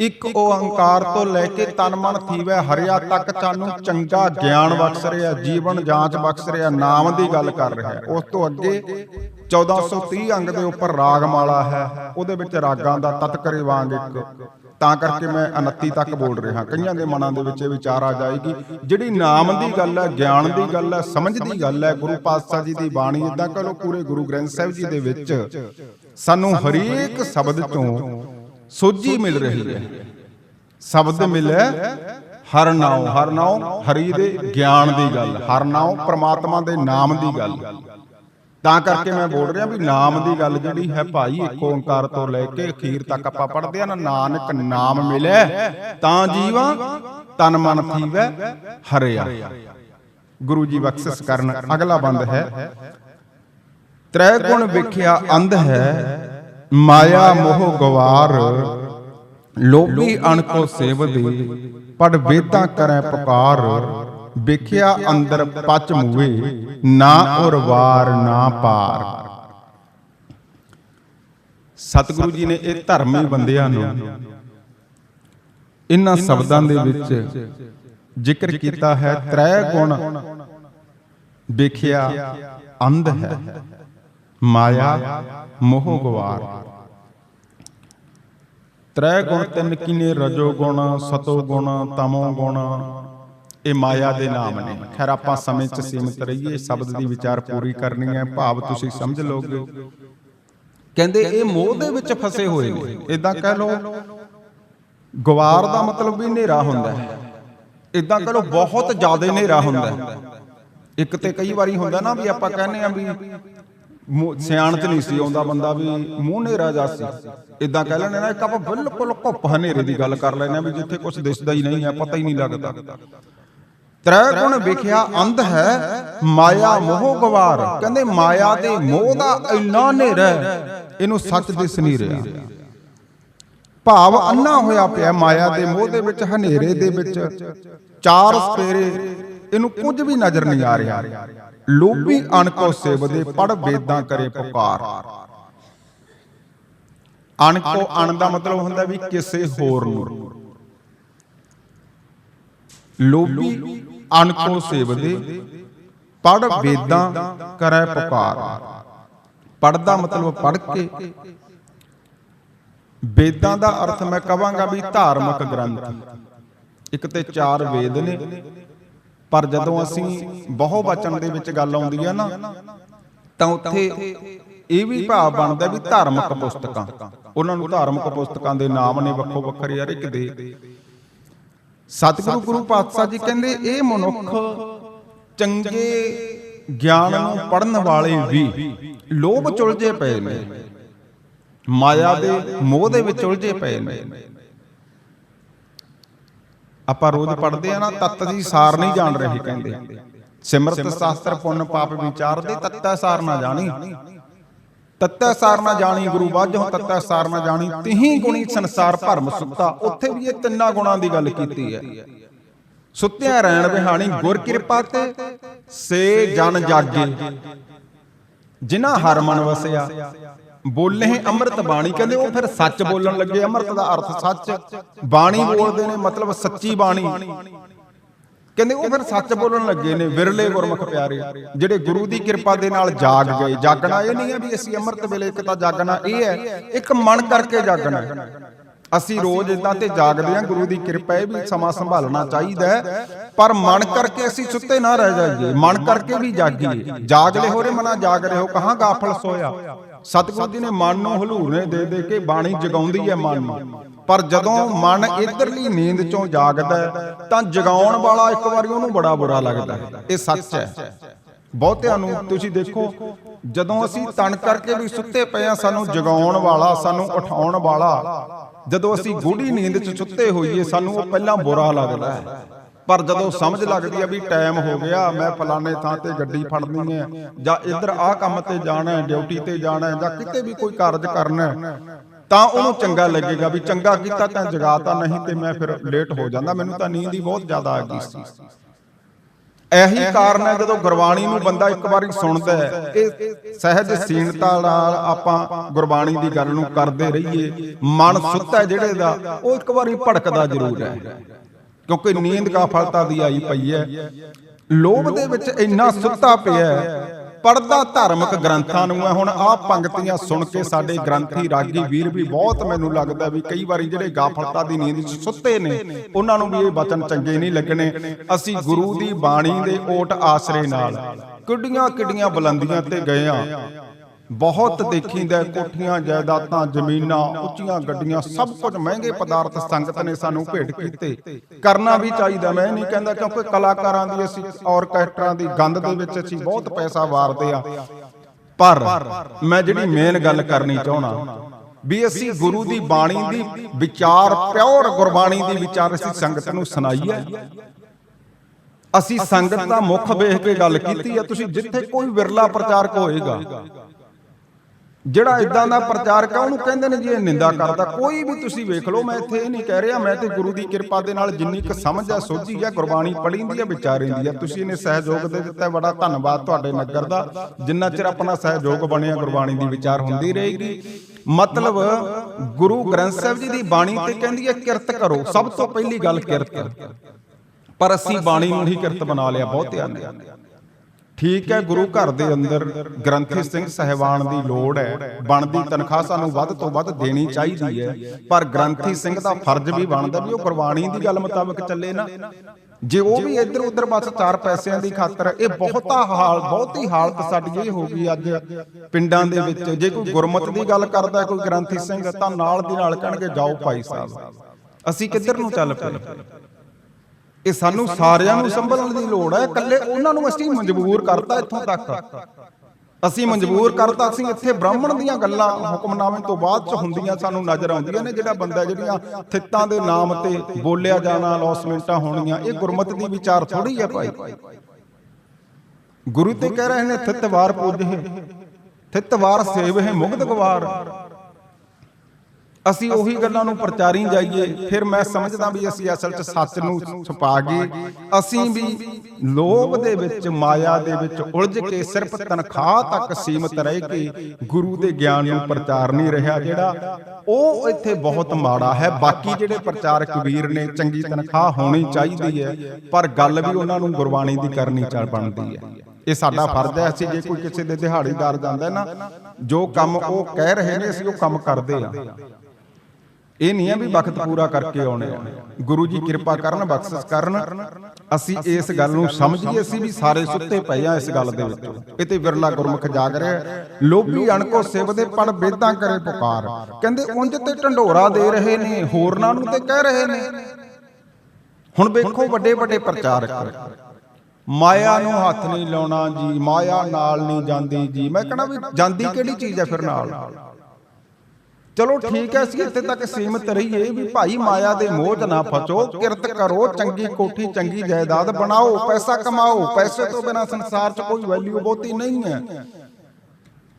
[SPEAKER 1] ਇੱਕ ਓੰਕਾਰ ਤੋਂ ਲੈ ਕੇ ਤਨ ਮਨ ਥੀਵੈ, ਹਰਿਆ ਤੱਕ ਚਾਨੂੰ ਚੰਗਾ ਗਿਆਨ ਬਖਸ਼ ਰਿਹਾ, ਜੀਵਨ ਜਾਂਚ ਬਖਸ਼ ਰਿਹਾ, ਨਾਮ ਦੀ ਗੱਲ ਕਰ ਰਿਹਾ ਉਸ ਤੋਂ ਅੱਗੇ 1430 ਅੰਗ ਦੇ ਉੱਪਰ ਰਾਗ ਮਾਲਾ ਹੈ। ਉਹਦੇ ਵਿੱਚ ਰਾਗਾਂ ਦਾ ਤਤਕਰੇ ਵਾਂਗ ਇੱਕ ਤਾਂ ਕਰਕੇ ਮੈਂ 29 ਤੱਕ ਬੋਲ ਰਿਹਾ ਕਈਆਂ ਦੇ ਮਨਾਂ ਦੇ ਵਿੱਚ ਇਹ ਵਿਚਾਰ ਆ ਜਾਏਗੀ ਜਿਹੜੀ ਨਾਮ ਦੀ ਗੱਲ ਹੈ, ਗਿਆਨ ਦੀ ਗੱਲ ਹੈ, ਸਮਝ ਦੀ ਗੱਲ ਹੈ, ਗੁਰੂ ਪਾਤਸ਼ਾਹ ਜੀ ਦੀ ਬਾਣੀ ਇਦਾਂ ਕਹ ਲੋ ਪੂਰੇ ਗੁਰੂ ਗ੍ਰੰਥ ਸਾਹਿਬ ਜੀ ਦੇ ਵਿੱਚ ਸਾਨੂੰ ਹਰੇਕ ਸ਼ਬਦ ਤੋਂ ਸੋਝੀ ਮਿਲ ਰਹੀ ਹੈ। ਸ਼ਬਦ ਮਿਲੇ ਹਰ ਨਾਉ ਹਰ ਨਾਉ, ਹਰੀ ਦੇ ਗਿਆਨ ਦੀ ਗੱਲ, ਹਰ ਨਾਉ ਪ੍ਰਮਾਤਮਾ ਦੇ ਨਾਮ ਦੀ ਗੱਲ। ਤਾਂ ਕਰਕੇ ਮੈਂ ਬੋਲ ਰਿਹਾ ਵੀ ਨਾਮ ਦੀ ਗੱਲ ਜਿਹੜੀ ਹੈ ਭਾਈ ਇੱਕ ਓੰਕਾਰ ਤੋਂ ਲੈ ਕੇ ਅਖੀਰ ਤੱਕ ਆਪਾਂ ਪੜ੍ਹਦੇ ਆ ਨਾ, ਨਾਨਕ ਨਾਮ ਮਿਲੇ, ਤਾਂ ਜੀਵਾ, ਤਨ ਮਨ ਥੀਵੈ, ਹਰਿਆ। ਗੁਰੂ ਜੀ ਬਖਸ਼ਿਸ਼ ਕਰਨ, ਅਗਲਾ ਬੰਦ ਹੈ। ਤ੍ਰੈ ਗੁਣ ਵਿਖਿਆ ਅੰਧ ਹੈ, ਮਾਇਆ ਮੋਹ ਗਵਾਰ। ਲੋਭੀ ਅਣਕੋ ਸੇਵਦੇ ਪੜ ਵੇਦਾਂ ਕਰੈ ਪੁਕਾਰ। ਵਿਖਿਆ ਅੰਦਰ ਪਚ ਮੂਏ ਨਾ ਉਰ ਵਾਰ ਨਾ ਪਾਰ। ਸਤਿਗੁਰੂ ਜੀ ਨੇ ਇਹ ਧਰਮੀ ਬੰਦਿਆਂ ਨੂੰ ਇਹਨਾਂ ਸ਼ਬਦਾਂ ਦੇ ਵਿੱਚ ਜ਼ਿਕਰ ਕੀਤਾ ਹੈ, ਤ੍ਰੈ ਗੁਣ ਵਿਖਿਆ ਅੰਧ ਹੈ, ਮਾਇਆ ਮੋਹ ਗਵਾਰ। ਤ੍ਰੈ ਗੁਣ ਤਿੰਨ ਕਿਨੇ, ਰਜੋ ਗੁਣ, ਸਤੋ ਗੁਣ, ਤਮੋ ਗੁਣ ਇਹ ਮਾਇਆ ਦੇ ਨਾਮ ਨੇ। ਖੈਰ ਆਪਾਂ ਸਮੇਂ 'ਚ ਸੀਮਿਤ ਰਹੀਏ ਸ਼ਬਦ ਦੀ ਵਿਚਾਰ ਪੂਰੀ ਕਰਨੀ ਹੈ ਭਾਵ ਤੁਸੀਂ ਸਮਝ ਲਓਗੇ ਕਹਿੰਦੇ ਇਹ ਮੋਹ ਦੇ ਵਿੱਚ ਫਸੇ ਹੋਏ ਨੇ। ਇਦਾਂ ਕਹਿ ਲਓ ਗਵਾਰ ਦਾ ਮਤਲਬ ਵੀ ਹਨੇਰਾ ਹੁੰਦਾ ਹੈ। ਇਦਾਂ ਕਹਿ ਲਓ ਬਹੁਤ ਜ਼ਿਆਦਾ ਹਨੇਰਾ ਹੁੰਦਾ ਹੈ। ਇੱਕ ਤੇ ਕਈ ਵਾਰੀ ਹੁੰਦਾ ਨਾ ਵੀ ਆਪਾਂ ਕਹਿੰਦੇ ਆ ਵੀ ਸਿਆਣ ਚ ਨਹੀਂ ਸੀ ਆਉਂਦਾ ਬੰਦਾ ਵੀ ਮੂੰਹ ਹਨੇਰਾ ਜਾ ਸੀ। ਇਦਾਂ ਕਹਿ ਲੈਣੇ ਨਾ ਇੱਕ ਆਪਾਂ ਬਿਲਕੁਲ ਘੁੱਪ ਹਨੇਰੇ ਦੀ ਗੱਲ ਕਰ ਲੈਨੇ ਆ ਵੀ ਜਿੱਥੇ ਕੁਝ ਦਿਸਦਾ ਹੀ ਨਹੀਂ। ਹੈ ਪਤਾ ਹੀ ਨਹੀਂ ਲੱਗਦਾ ਤ੍ਰੈ ਗੁਣ ਵਿਖਿਆ ਅੰਧ ਹੈ, ਮਾਇਆ ਮੋਹ ਗਵਾਰ। ਕਹਿੰਦੇ ਮਾਇਆ ਦੇ ਮੋਹ ਦਾ ਇੰਨਾ ਹਨੇਰਾ ਇਹਨੂੰ ਸੱਚ ਦਿਸ ਨਹੀਂ ਰਿਹਾ। ਭਾਵ ਅੰਨਾ ਹੋਇਆ ਪਿਆ ਮਾਇਆ ਦੇ ਮੋਹ ਦੇ ਵਿੱਚ, ਹਨੇਰੇ ਦੇ ਵਿੱਚ। ਚਾਰ ਸਪੇਰੇ, ਇਹਨੂੰ ਕੁਝ ਵੀ ਨਜ਼ਰ ਨਹੀਂ ਆ ਰਿਹਾ। ਲੋਭੀ ਅਣਕੋ ਸੇਵਦੇ, ਪੜ ਵੇਦਾਂ ਕਰੇ ਪੁਕਾਰ। ਅਣਕੋ ਅਣ ਦਾ ਮਤਲਬ ਹੁੰਦਾ ਵੀ ਕਿਸੇ ਹੋਰ ਨੂੰ। ਲੋਭੀ ਅਣਕੋ ਸੇਵਦੇ ਪੜ ਵੇਦਾਂ ਕਰੈ ਪੁਕਾਰ। ਪੜਦਾ ਮਤਲਬ ਪੜ ਕੇ। ਵੇਦਾਂ ਦਾ ਅਰਥ ਮੈਂ ਕਵਾਂਗਾ ਵੀ ਧਾਰਮਿਕ ਗ੍ਰੰਥ। ਇੱਕ ਤੇ ਚਾਰ ਵੇਦ ਨੇ। ਪਰ ਜਦੋਂ ਅਸੀਂ ਬਹੁ ਵਚਨ ਦੇ ਵਿੱਚ ਗੱਲ ਆਉਂਦੀ ਹੈ ਨਾ, ਤਾਂ ਉੱਥੇ ਇਹ ਵੀ ਭਾਵ ਬਣਦਾ ਵੀ ਧਾਰਮਿਕ ਪੁਸਤਕਾਂ। ਉਹਨਾਂ ਨੂੰ ਧਾਰਮਿਕ ਪੁਸਤਕਾਂ ਦੇ ਨਾਮ ਨੇ ਵੱਖੋ ਵੱਖਰੇ ਹਰ ਇੱਕ ਦੇ। ਸਤਿਗੁਰੂ ਗੁਰੂ ਪਾਤਸ਼ਾਹ ਜੀ ਕਹਿੰਦੇ ਇਹ ਮਨੁੱਖ ਚੰਗੇ ਗਿਆਨ ਨੂੰ ਪੜਨ ਵਾਲੇ ਵੀ ਲੋਭ ਚੁਲਝੇ ਪਏ ਨੇ। ਮਾਇਆ ਦੇ ਮੋਹ ਦੇ ਵਿੱਚ ਉਲਝੇ ਪਏ ਨੇ। ਆਪਾਂ ਰੋਜ਼ ਪੜ੍ਹਦੇ ਆ ਨਾ ਤਤ ਦੀ ਸਾਰ ਨਹੀਂ ਜਾਣ ਰਹੇ ਕਹਿੰਦੇ। ਸਿਮਰਤ ਸ਼ਾਸਤਰ ਪੁੰਨ ਪਾਪ ਵਿਚਾਰ ਦੇ ਤਤੈ ਸਾਰ ਨਾ ਜਾਣੀ। ਤਤੈ ਸਾਰ ਨਾ ਜਾਣੀ ਗੁਰੂ ਬਾਝੋਂ ਤਤੈ ਸਾਰ ਨਾ ਜਾਣੀ ਤਿਹੀ ਗੁਣੀ ਸੰਸਾਰ ਭਰਮ ਸੁੱਤਾ ਉੱਥੇ ਵੀ ਇਹ ਤਿੰਨਾਂ ਗੁਣਾਂ ਦੀ ਗੱਲ ਕੀਤੀ ਹੈ। ਸੁੱਤਿਆ ਰਹਿਣ ਬਿਹਾਣੀ ਗੁਰ ਕਿਰਪਾ ਤੇ, ਸੇ ਜਨ ਜਾਗੇ। ਜਿਨ੍ਹਾਂ ਹਰ ਮਨ ਵਸਿਆ, ਬੋਲੇ ਅੰਮ੍ਰਿਤ ਬਾਣੀ। ਕਹਿੰਦੇ ਉਹ ਫਿਰ ਸੱਚ ਬੋਲਣ ਲੱਗੇ। ਅੰਮ੍ਰਿਤ ਦਾ ਅਰਥ ਸੱਚ। ਬਾਣੀ ਬੋਲਦੇ ਨੇ ਮਤਲਬ ਸੱਚੀ ਬਾਣੀ। ਕਹਿੰਦੇ ਉਹ ਫਿਰ ਸੱਚ ਬੋਲਣ ਲੱਗੇ ਨੇ, ਵਿਰਲੇ ਗੁਰਮੁਖ ਪਿਆਰੇ। ਜਿਹੜੇ ਗੁਰੂ ਦੀ ਕਿਰਪਾ ਦੇ ਨਾਲ ਜਾਗ ਗਏ। ਜਾਗਣਾ ਇਹ ਨਹੀਂ ਹੈ ਵੀ ਅਸੀਂ ਅੰਮ੍ਰਿਤ ਵੇਲੇ ਇੱਕ ਤਾਂ ਜਾਗਣਾ ਇਹ ਹੈ, ਇੱਕ ਮਨ ਕਰਕੇ ਜਾਗਣਾ ਅਸੀਂ ਰੋਜ਼ ਇਦਾਂ ਤੇ ਜਾਗਦੇ ਹਾਂ, ਗੁਰੂ ਦੀ ਕਿਰਪਾ ਇਹ ਵੀ ਸਮਾਂ ਸੰਭਾਲਣਾ ਚਾਹੀਦਾ ਪਰ ਮਨ ਕਰਕੇ ਅਸੀਂ ਸੁੱਤੇ ਨਾ ਰਹਿ ਜਾਈਏ, ਮਨ ਕਰਕੇ ਵੀ ਜਾਗੀਏ। ਜਾਗ ਲੈ ਹੋਰੇ ਮਨਾ, ਜਾਗ ਰਹੇ ਹੋ, ਕਹਾਂ ਗਾਫਲ ਸੋਇਆ? ਸਤਿਗੁਰੂ ਜੀ ਨੇ ਮਨ ਨੂੰ ਹਲੂਰੇ ਦੇ ਦੇ ਕੇ ਬਾਣੀ ਜਗਾਉਂਦੀ ਹੈ ਮਨ ਨੂੰ। ਪਰ ਜਦੋਂ ਮਨ ਇਧਰਲੀ ਨੀਂਦ ਚੋਂ ਜਾਗਦਾ ਹੈ, ਤਾਂ ਜਗਾਉਣ ਵਾਲਾ ਇੱਕ ਵਾਰੀ ਉਹਨੂੰ ਬੜਾ ਬੁਰਾ ਲੱਗਦਾ ਹੈ। ਇਹ ਸੱਚ ਹੈ। ਬਹੁਤਿਆਂ ਨੂੰ ਤੁਸੀਂ ਦੇਖੋ ਜਦੋਂ ਅਸੀਂ ਤਣ ਕਰਕੇ ਵੀ ਸੁੱਤੇ ਪਏ ਆ ਸਾਨੂੰ ਜਗਾਉਣ ਵਾਲਾ ਸਾਨੂੰ ਉਠਾਉਣ ਵਾਲਾ ਜਦੋਂ ਅਸੀਂ ਗੂੜੀ ਨੀਂਦ 'ਚ ਸੁੱਤੇ ਹੋਈਏ ਸਾਨੂੰ ਉਹ ਪਹਿਲਾਂ ਬੁਰਾ ਲੱਗਦਾ ਹੈ। ਪਰ ਜਦੋਂ ਸਮਝ ਲੱਗਦੀ ਹੈ ਵੀ ਟਾਈਮ ਹੋ ਗਿਆ, ਮੈਂ ਫਲਾਣੇ ਥਾਂ ਤੇ ਗੱਡੀ ਫੜਨੀ ਹੈ ਜਾਂ ਇੱਧਰ ਆਹ ਕੰਮ ਤੇ ਜਾਣਾ ਹੈ ਡਿਊਟੀ ਤੇ ਜਾਣਾ ਹੈ ਜਾਂ ਕਿਤੇ ਵੀ ਕੋਈ ਕਾਰਜ ਕਰਨਾ ਹੈ ਤਾਂ ਉਹਨੂੰ ਚੰਗਾ ਲੱਗੇਗਾ ਵੀ ਚੰਗਾ ਕੀਤਾ ਤਾਂ ਜਗਾਤਾ, ਨਹੀਂ ਤੇ ਮੈਂ ਫਿਰ ਲੇਟ ਹੋ ਜਾਂਦਾ। ਮੈਨੂੰ ਤਾਂ ਨੀਂਦ ਹੀ ਬਹੁਤ ਜ਼ਿਆਦਾ ਆ ਗਈ ਸੀ। ਇਹੀ ਕਾਰਨ ਹੈ ਜਦੋਂ ਗੁਰਬਾਣੀ ਨੂੰ ਬੰਦਾ ਇੱਕ ਵਾਰੀ ਸੁਣਦਾ ਹੈ, ਇਹ ਸਹਿਜ ਸੀਣਤਾ ਨਾਲ ਆਪਾਂ ਗੁਰਬਾਣੀ ਦੀ ਗੱਲ ਨੂੰ ਕਰਦੇ ਰਹੀਏ, ਮਨ ਸੁੱਤਾ ਹੈ ਜਿਹੜੇ ਦਾ ਉਹ ਇੱਕ ਵਾਰੀ ਭੜਕਦਾ ਜ਼ਰੂਰ ਹੈ। ਕਿਉਂਕਿ ਨੀਂਦ ਗਾਫਲਤਾ ਦੀ ਆਈ ਪਈ ਹੈ। ਲੋਭ ਦੇ ਵਿੱਚ ਇੰਨਾ ਸੁੱਤਾ ਪਿਆ ਹੈ। ਪੜਦਾ ਧਾਰਮਿਕ ਗ੍ਰੰਥਾਂ ਨੂੰ ਹੈ। ਹੁਣ ਆਹ ਪੰਕਤੀਆਂ ਸੁਣ ਕੇ ਸਾਡੇ ਗ੍ਰੰਥੀ ਰਾਗੀ ਵੀਰ ਵੀ ਬਹੁਤ ਮੈਨੂੰ ਲੱਗਦਾ ਵੀ ਕਈ ਵਾਰੀ ਜਿਹੜੇ ਗਾਫਲਤਾ ਦੀ ਨੀਂਦ 'ਚ ਸੁੱਤੇ ਨੇ ਉਹਨਾਂ ਨੂੰ ਵੀ ਇਹ ਬਚਨ ਚੰਗੇ ਨਹੀਂ ਲੱਗਣੇ। ਅਸੀਂ ਗੁਰੂ ਦੀ ਬਾਣੀ ਦੇ ਓਟ ਆਸਰੇ ਨਾਲ ਕਿੱਡੀਆਂ ਕਿੱਡੀਆਂ ਬੁਲੰਦੀਆਂ ਤੇ ਗਏ ਆ। ਬਹੁਤ ਦੇਖੀਂਦਾ ਕੋਠੀਆਂ ਜਾਇਦਾਦਾਂ ਜ਼ਮੀਨਾਂ ਉੱਚੀਆਂ ਗੱਡੀਆਂ ਸਭ ਕੁਝ ਮਹਿੰਗੇ ਪਦਾਰਥ ਸੰਗਤ ਨੇ ਸਾਨੂੰ ਭੇਟ ਕੀਤੇ। ਕਰਨਾ ਵੀ ਚਾਹੀਦਾ। ਮੈਂ ਨਹੀਂ ਕਹਿੰਦਾ ਕਿਉਂਕਿ ਕਲਾਕਾਰਾਂ ਦੀ ਅਸੀਂ ਆਰਕੈਸਟਰਾਂ ਦੀ ਗੰਦ ਦੇ ਵਿੱਚ ਅਸੀਂ ਬਹੁਤ ਪੈਸਾ ਵਾਰਦੇ ਆ ਪਰ ਮੈਂ ਜਿਹੜੀ ਮੇਨ ਗੱਲ ਕਰਨੀ ਚਾਹਣਾ ਵੀ ਅਸੀਂ ਗੁਰੂ ਦੀ ਬਾਣੀ ਦੀ ਵਿਚਾਰ ਪਿਓਰ ਗੁਰਬਾਣੀ ਦੀ ਵਿਚਾਰ ਅਸੀਂ ਸੰਗਤ ਨੂੰ ਸੁਣਾਈਏ ਅਸੀਂ ਸੰਗਤ ਦਾ ਮੁਖ ਵੇਖ ਕੇ ਗੱਲ ਕੀਤੀ ਆ ਤੁਸੀਂ ਜਿੱਥੇ ਕੋਈ ਵਿਰਲਾ ਪ੍ਰਚਾਰਕ ਹੋਏਗਾ ਜਿਹੜਾ ਇਦਾਂ ਦਾ ਪ੍ਰਚਾਰਕ ਆ ਉਹਨੂੰ ਕਹਿੰਦੇ ਨੇ ਜੀ, ਇਹ ਨਿੰਦਾ ਕਰਦਾ। ਕੋਈ ਵੀ ਤੁਸੀਂ ਵੇਖ ਲਓ, ਮੈਂ ਇੱਥੇ ਇਹ ਨਹੀਂ ਕਹਿ ਰਿਹਾ, ਮੈਂ ਤੇ ਗੁਰੂ ਦੀ ਕਿਰਪਾ ਦੇ ਨਾਲ ਜਿੰਨੀ ਕੁ ਸਮਝ ਆ, ਸੋਝੀ ਆ, ਗੁਰਬਾਣੀ ਪੜ੍ਹੀਂਦੀ ਆ ਵਿਚਾਰਿੰਦੀ ਆ। ਤੁਸੀਂ ਇਹਨੇ ਸਹਿਯੋਗ ਦੇ ਦਿੱਤਾ, ਬੜਾ ਧੰਨਵਾਦ ਤੁਹਾਡੇ ਨਗਰ ਦਾ। ਜਿੰਨਾ ਚਿਰ ਆਪਣਾ ਸਹਿਯੋਗ ਬਣਿਆ, ਗੁਰਬਾਣੀ ਦੀ ਵਿਚਾਰ ਹੁੰਦੀ ਰਹੇਗੀ। ਮਤਲਬ ਗੁਰੂ ਗ੍ਰੰਥ ਸਾਹਿਬ ਜੀ ਦੀ ਬਾਣੀ ਤੇ ਕਹਿੰਦੀ ਹੈ ਕਿਰਤ ਕਰੋ। ਸਭ ਤੋਂ ਪਹਿਲੀ ਗੱਲ ਕਿਰਤ ਪਰ ਅਸੀਂ ਬਾਣੀ ਨੂੰ ਹੀ ਕਿਰਤ ਬਣਾ ਲਿਆ, ਬਹੁਤਿਆਂ ਨੇ। ਠੀਕ ਹੈ ਗੁਰੂ ਘਰ ਦੇ ਅੰਦਰ ਗ੍ਰੰਥੀ ਸਿੰਘ ਸਹਿਬਾਨ ਦੀ ਲੋੜ ਹੈ। ਬਣਦੀ ਤਨਖਾਹ ਸਾਨੂੰ ਵੱਧ ਤੋਂ ਵੱਧ ਦੇਣੀ ਚਾਹੀਦੀ ਹੈ। ਪਰ ਗ੍ਰੰਥੀ ਸਿੰਘ ਦਾ ਫਰਜ਼ ਵੀ ਬਣਦਾ ਵੀ ਉਹ ਗੁਰਬਾਣੀ ਦੀ ਗੱਲ ਮੁਤਾਬਕ ਚੱਲੇ ਨਾ। ਜੇ ਉਹ ਵੀ ਇੱਧਰ ਉੱਧਰ ਬਸ ਚਾਰ ਪੈਸਿਆਂ ਦੀ ਖਾਤਰ ਇਹ ਬਹੁਤਾ ਹਾਲ ਬਹੁਤੀ ਹਾਲਤ ਸਾਡੀ ਇਹ ਹੋ ਗਈ ਅੱਜ ਪਿੰਡਾਂ ਦੇ ਵਿੱਚ। ਜੇ ਕੋਈ ਗੁਰਮਤ ਦੀ ਗੱਲ ਕਰਦਾ ਕੋਈ ਗ੍ਰੰਥੀ ਸਿੰਘ ਤਾਂ ਨਾਲ ਦੀ ਨਾਲ ਕਹਿਣਗੇ ਜਾਓ ਭਾਈ ਸਾਹਿਬ। ਅਸੀਂ ਕਿੱਧਰ ਨੂੰ ਚੱਲ ਪਏ? ਇਹ ਸਾਨੂੰ ਸਾਰਿਆਂ ਨੂੰ ਸੰਭਲਣ ਦੀ ਲੋੜ ਹੈ। ਇਕੱਲੇ ਉਹਨਾਂ ਨੂੰ ਅਸੀਂ ਮਜਬੂਰ ਕਰਤਾ ਇੱਥੋਂ ਤੱਕ। ਅਸੀਂ ਮਜਬੂਰ ਕਰਤਾ ਅਸੀਂ ਇੱਥੇ ਬ੍ਰਾਹਮਣ ਦੀਆਂ ਗੱਲਾਂ ਹੁਕਮਨਾਮੇ ਤੋਂ ਬਾਅਦ ਚ ਹੁੰਦੀਆਂ ਸਾਨੂੰ ਨਜ਼ਰ ਆਉਂਦੀਆਂ ਨੇ ਜਿਹੜਾ ਬੰਦਾ ਜਿਹੜੀਆਂ ਥਿੱਤਾਂ ਦੇ ਨਾਮ ਤੇ ਬੋਲਿਆ ਜਾਣਾ ਲੌਸਮੈਂਟਾਂ ਹੋਣੀਆਂ ਇਹ ਗੁਰਮਤ ਦੀ ਵਿਚਾਰ ਥੋੜੀ ਹੈ ਭਾਈ। ਗੁਰੂ ਤੇ ਕਹਿ ਰਹੇ ਨੇ ਥਿੱਤਵਾਰ ਪੂਜੇ ਥਿੱਤਵਾਰ ਸੇਵ ਹੈ ਮੁਗਧ ਗਵਾਰ। ਅਸੀਂ ਉਹੀ ਗੱਲਾਂ ਨੂੰ ਪ੍ਰਚਾਰੀ ਜਾਈਏ ਫਿਰ ਮੈਂ ਸਮਝਦਾ ਵੀ ਅਸੀਂ ਅਸਲ 'ਚ ਸੱਚ ਨੂੰ ਛੁਪਾ ਗਏ। ਅਸੀਂ ਵੀ ਲੋਭ ਦੇ ਵਿੱਚ ਮਾਇਆ ਦੇ ਵਿੱਚ ਉਲਝ ਕੇ ਸਿਰਫ ਤਨਖਾਹ ਤੱਕ ਸੀਮਤ ਰਹਿ ਕੇ ਗੁਰੂ ਦੇ ਗਿਆਨ ਨੂੰ ਪ੍ਰਚਾਰ ਨਹੀਂ ਰਿਹਾ ਜਿਹੜਾ ਉਹ ਇੱਥੇ ਬਹੁਤ ਮਾੜਾ ਹੈ। ਬਾਕੀ ਜਿਹੜੇ ਪ੍ਰਚਾਰਕ ਵੀਰ ਨੇ ਚੰਗੀ ਤਨਖਾਹ ਹੋਣੀ ਚਾਹੀਦੀ ਹੈ ਪਰ ਗੱਲ ਵੀ ਉਹਨਾਂ ਨੂੰ ਗੁਰਬਾਣੀ ਦੀ ਕਰਨੀ ਚਾਹ ਬਣਦੀ ਹੈ। ਇਹ ਸਾਡਾ ਫਰਜ਼ ਹੈ ਅਸੀਂ ਜੇ ਕੋਈ ਕਿਸੇ ਦੇ ਦਿਹਾੜੀਦਾਰ ਜਾਂਦਾ ਹੈ ਨਾ ਜੋ ਕੰਮ ਉਹ ਕਹਿ ਰਹੇ ਨੇ ਅਸੀਂ ਉਹ ਕੰਮ ਕਰਦੇ ਆ ਇਹ ਨਹੀਂ ਹੈ ਵੀ ਵਕਤ ਪੂਰਾ ਕਰਕੇ ਆਉਣੇ ਆ। ਗੁਰੂ ਜੀ ਕਿਰਪਾ ਕਰਨ, ਬਖਸ਼ਿਸ਼ ਕਰਨ। ਅਸੀਂ ਇਸ ਗੱਲ ਨੂੰ ਸਮਝੀਏ, ਅਸੀਂ ਵੀ ਸਾਰੇ ਸੁੱਤੇ ਪਏ ਆ ਇਸ ਗੱਲ ਦੇ ਵਿੱਚ। ਇਹ ਤੇ ਵਿਰਲਾ ਗੁਰਮੁਖ ਜਾਗ ਰਿਹਾ ਲੋਭੀ ਅਣਕੋ ਸਿਵ ਦੇ ਪੜ ਬੇਦਾਂ ਕਰੇ ਪੁਕਾਰ। ਕਹਿੰਦੇ ਉਂਝ ਤੇ ਢੰਡੋਰਾ ਦੇ ਰਹੇ ਨੇ, ਹੋਰਨਾਂ ਨੂੰ ਤੇ ਕਹਿ ਰਹੇ ਨੇ। ਹੁਣ ਵੇਖੋ ਵੱਡੇ ਵੱਡੇ ਪ੍ਰਚਾਰਕ। ਮਾਇਆ ਨੂੰ ਹੱਥ ਨਹੀਂ ਲਾਉਣਾ ਜੀ, ਮਾਇਆ ਨਾਲ ਨਹੀਂ ਜਾਂਦੀ ਜੀ। ਮੈਂ ਕਹਣਾ ਵੀ ਜਾਂਦੀ ਕਿਹੜੀ ਚੀਜ਼ ਹੈ ਫਿਰ ਨਾਲ? ਚਲੋ ਠੀਕ ਹੈ ਅਸੀਂ ਇੱਥੇ ਤੱਕ ਸੀਮਿਤ ਰਹੀਏ ਵੀ ਭਾਈ ਮਾਇਆ ਦੇ ਮੋਹ 'ਚ ਨਾ ਫਸੋ, ਕਿਰਤ ਕਰੋ, ਚੰਗੀ ਕੋਠੀ, ਚੰਗੀ ਜਾਇਦਾਦ ਬਣਾਓ, ਪੈਸਾ ਕਮਾਓ, ਪੈਸੇ ਤੋਂ ਬਿਨਾ ਸੰਸਾਰ 'ਚ ਕੋਈ ਵੈਲਿਊ ਬਹੁਤੀ ਨਹੀਂ ਹੈ।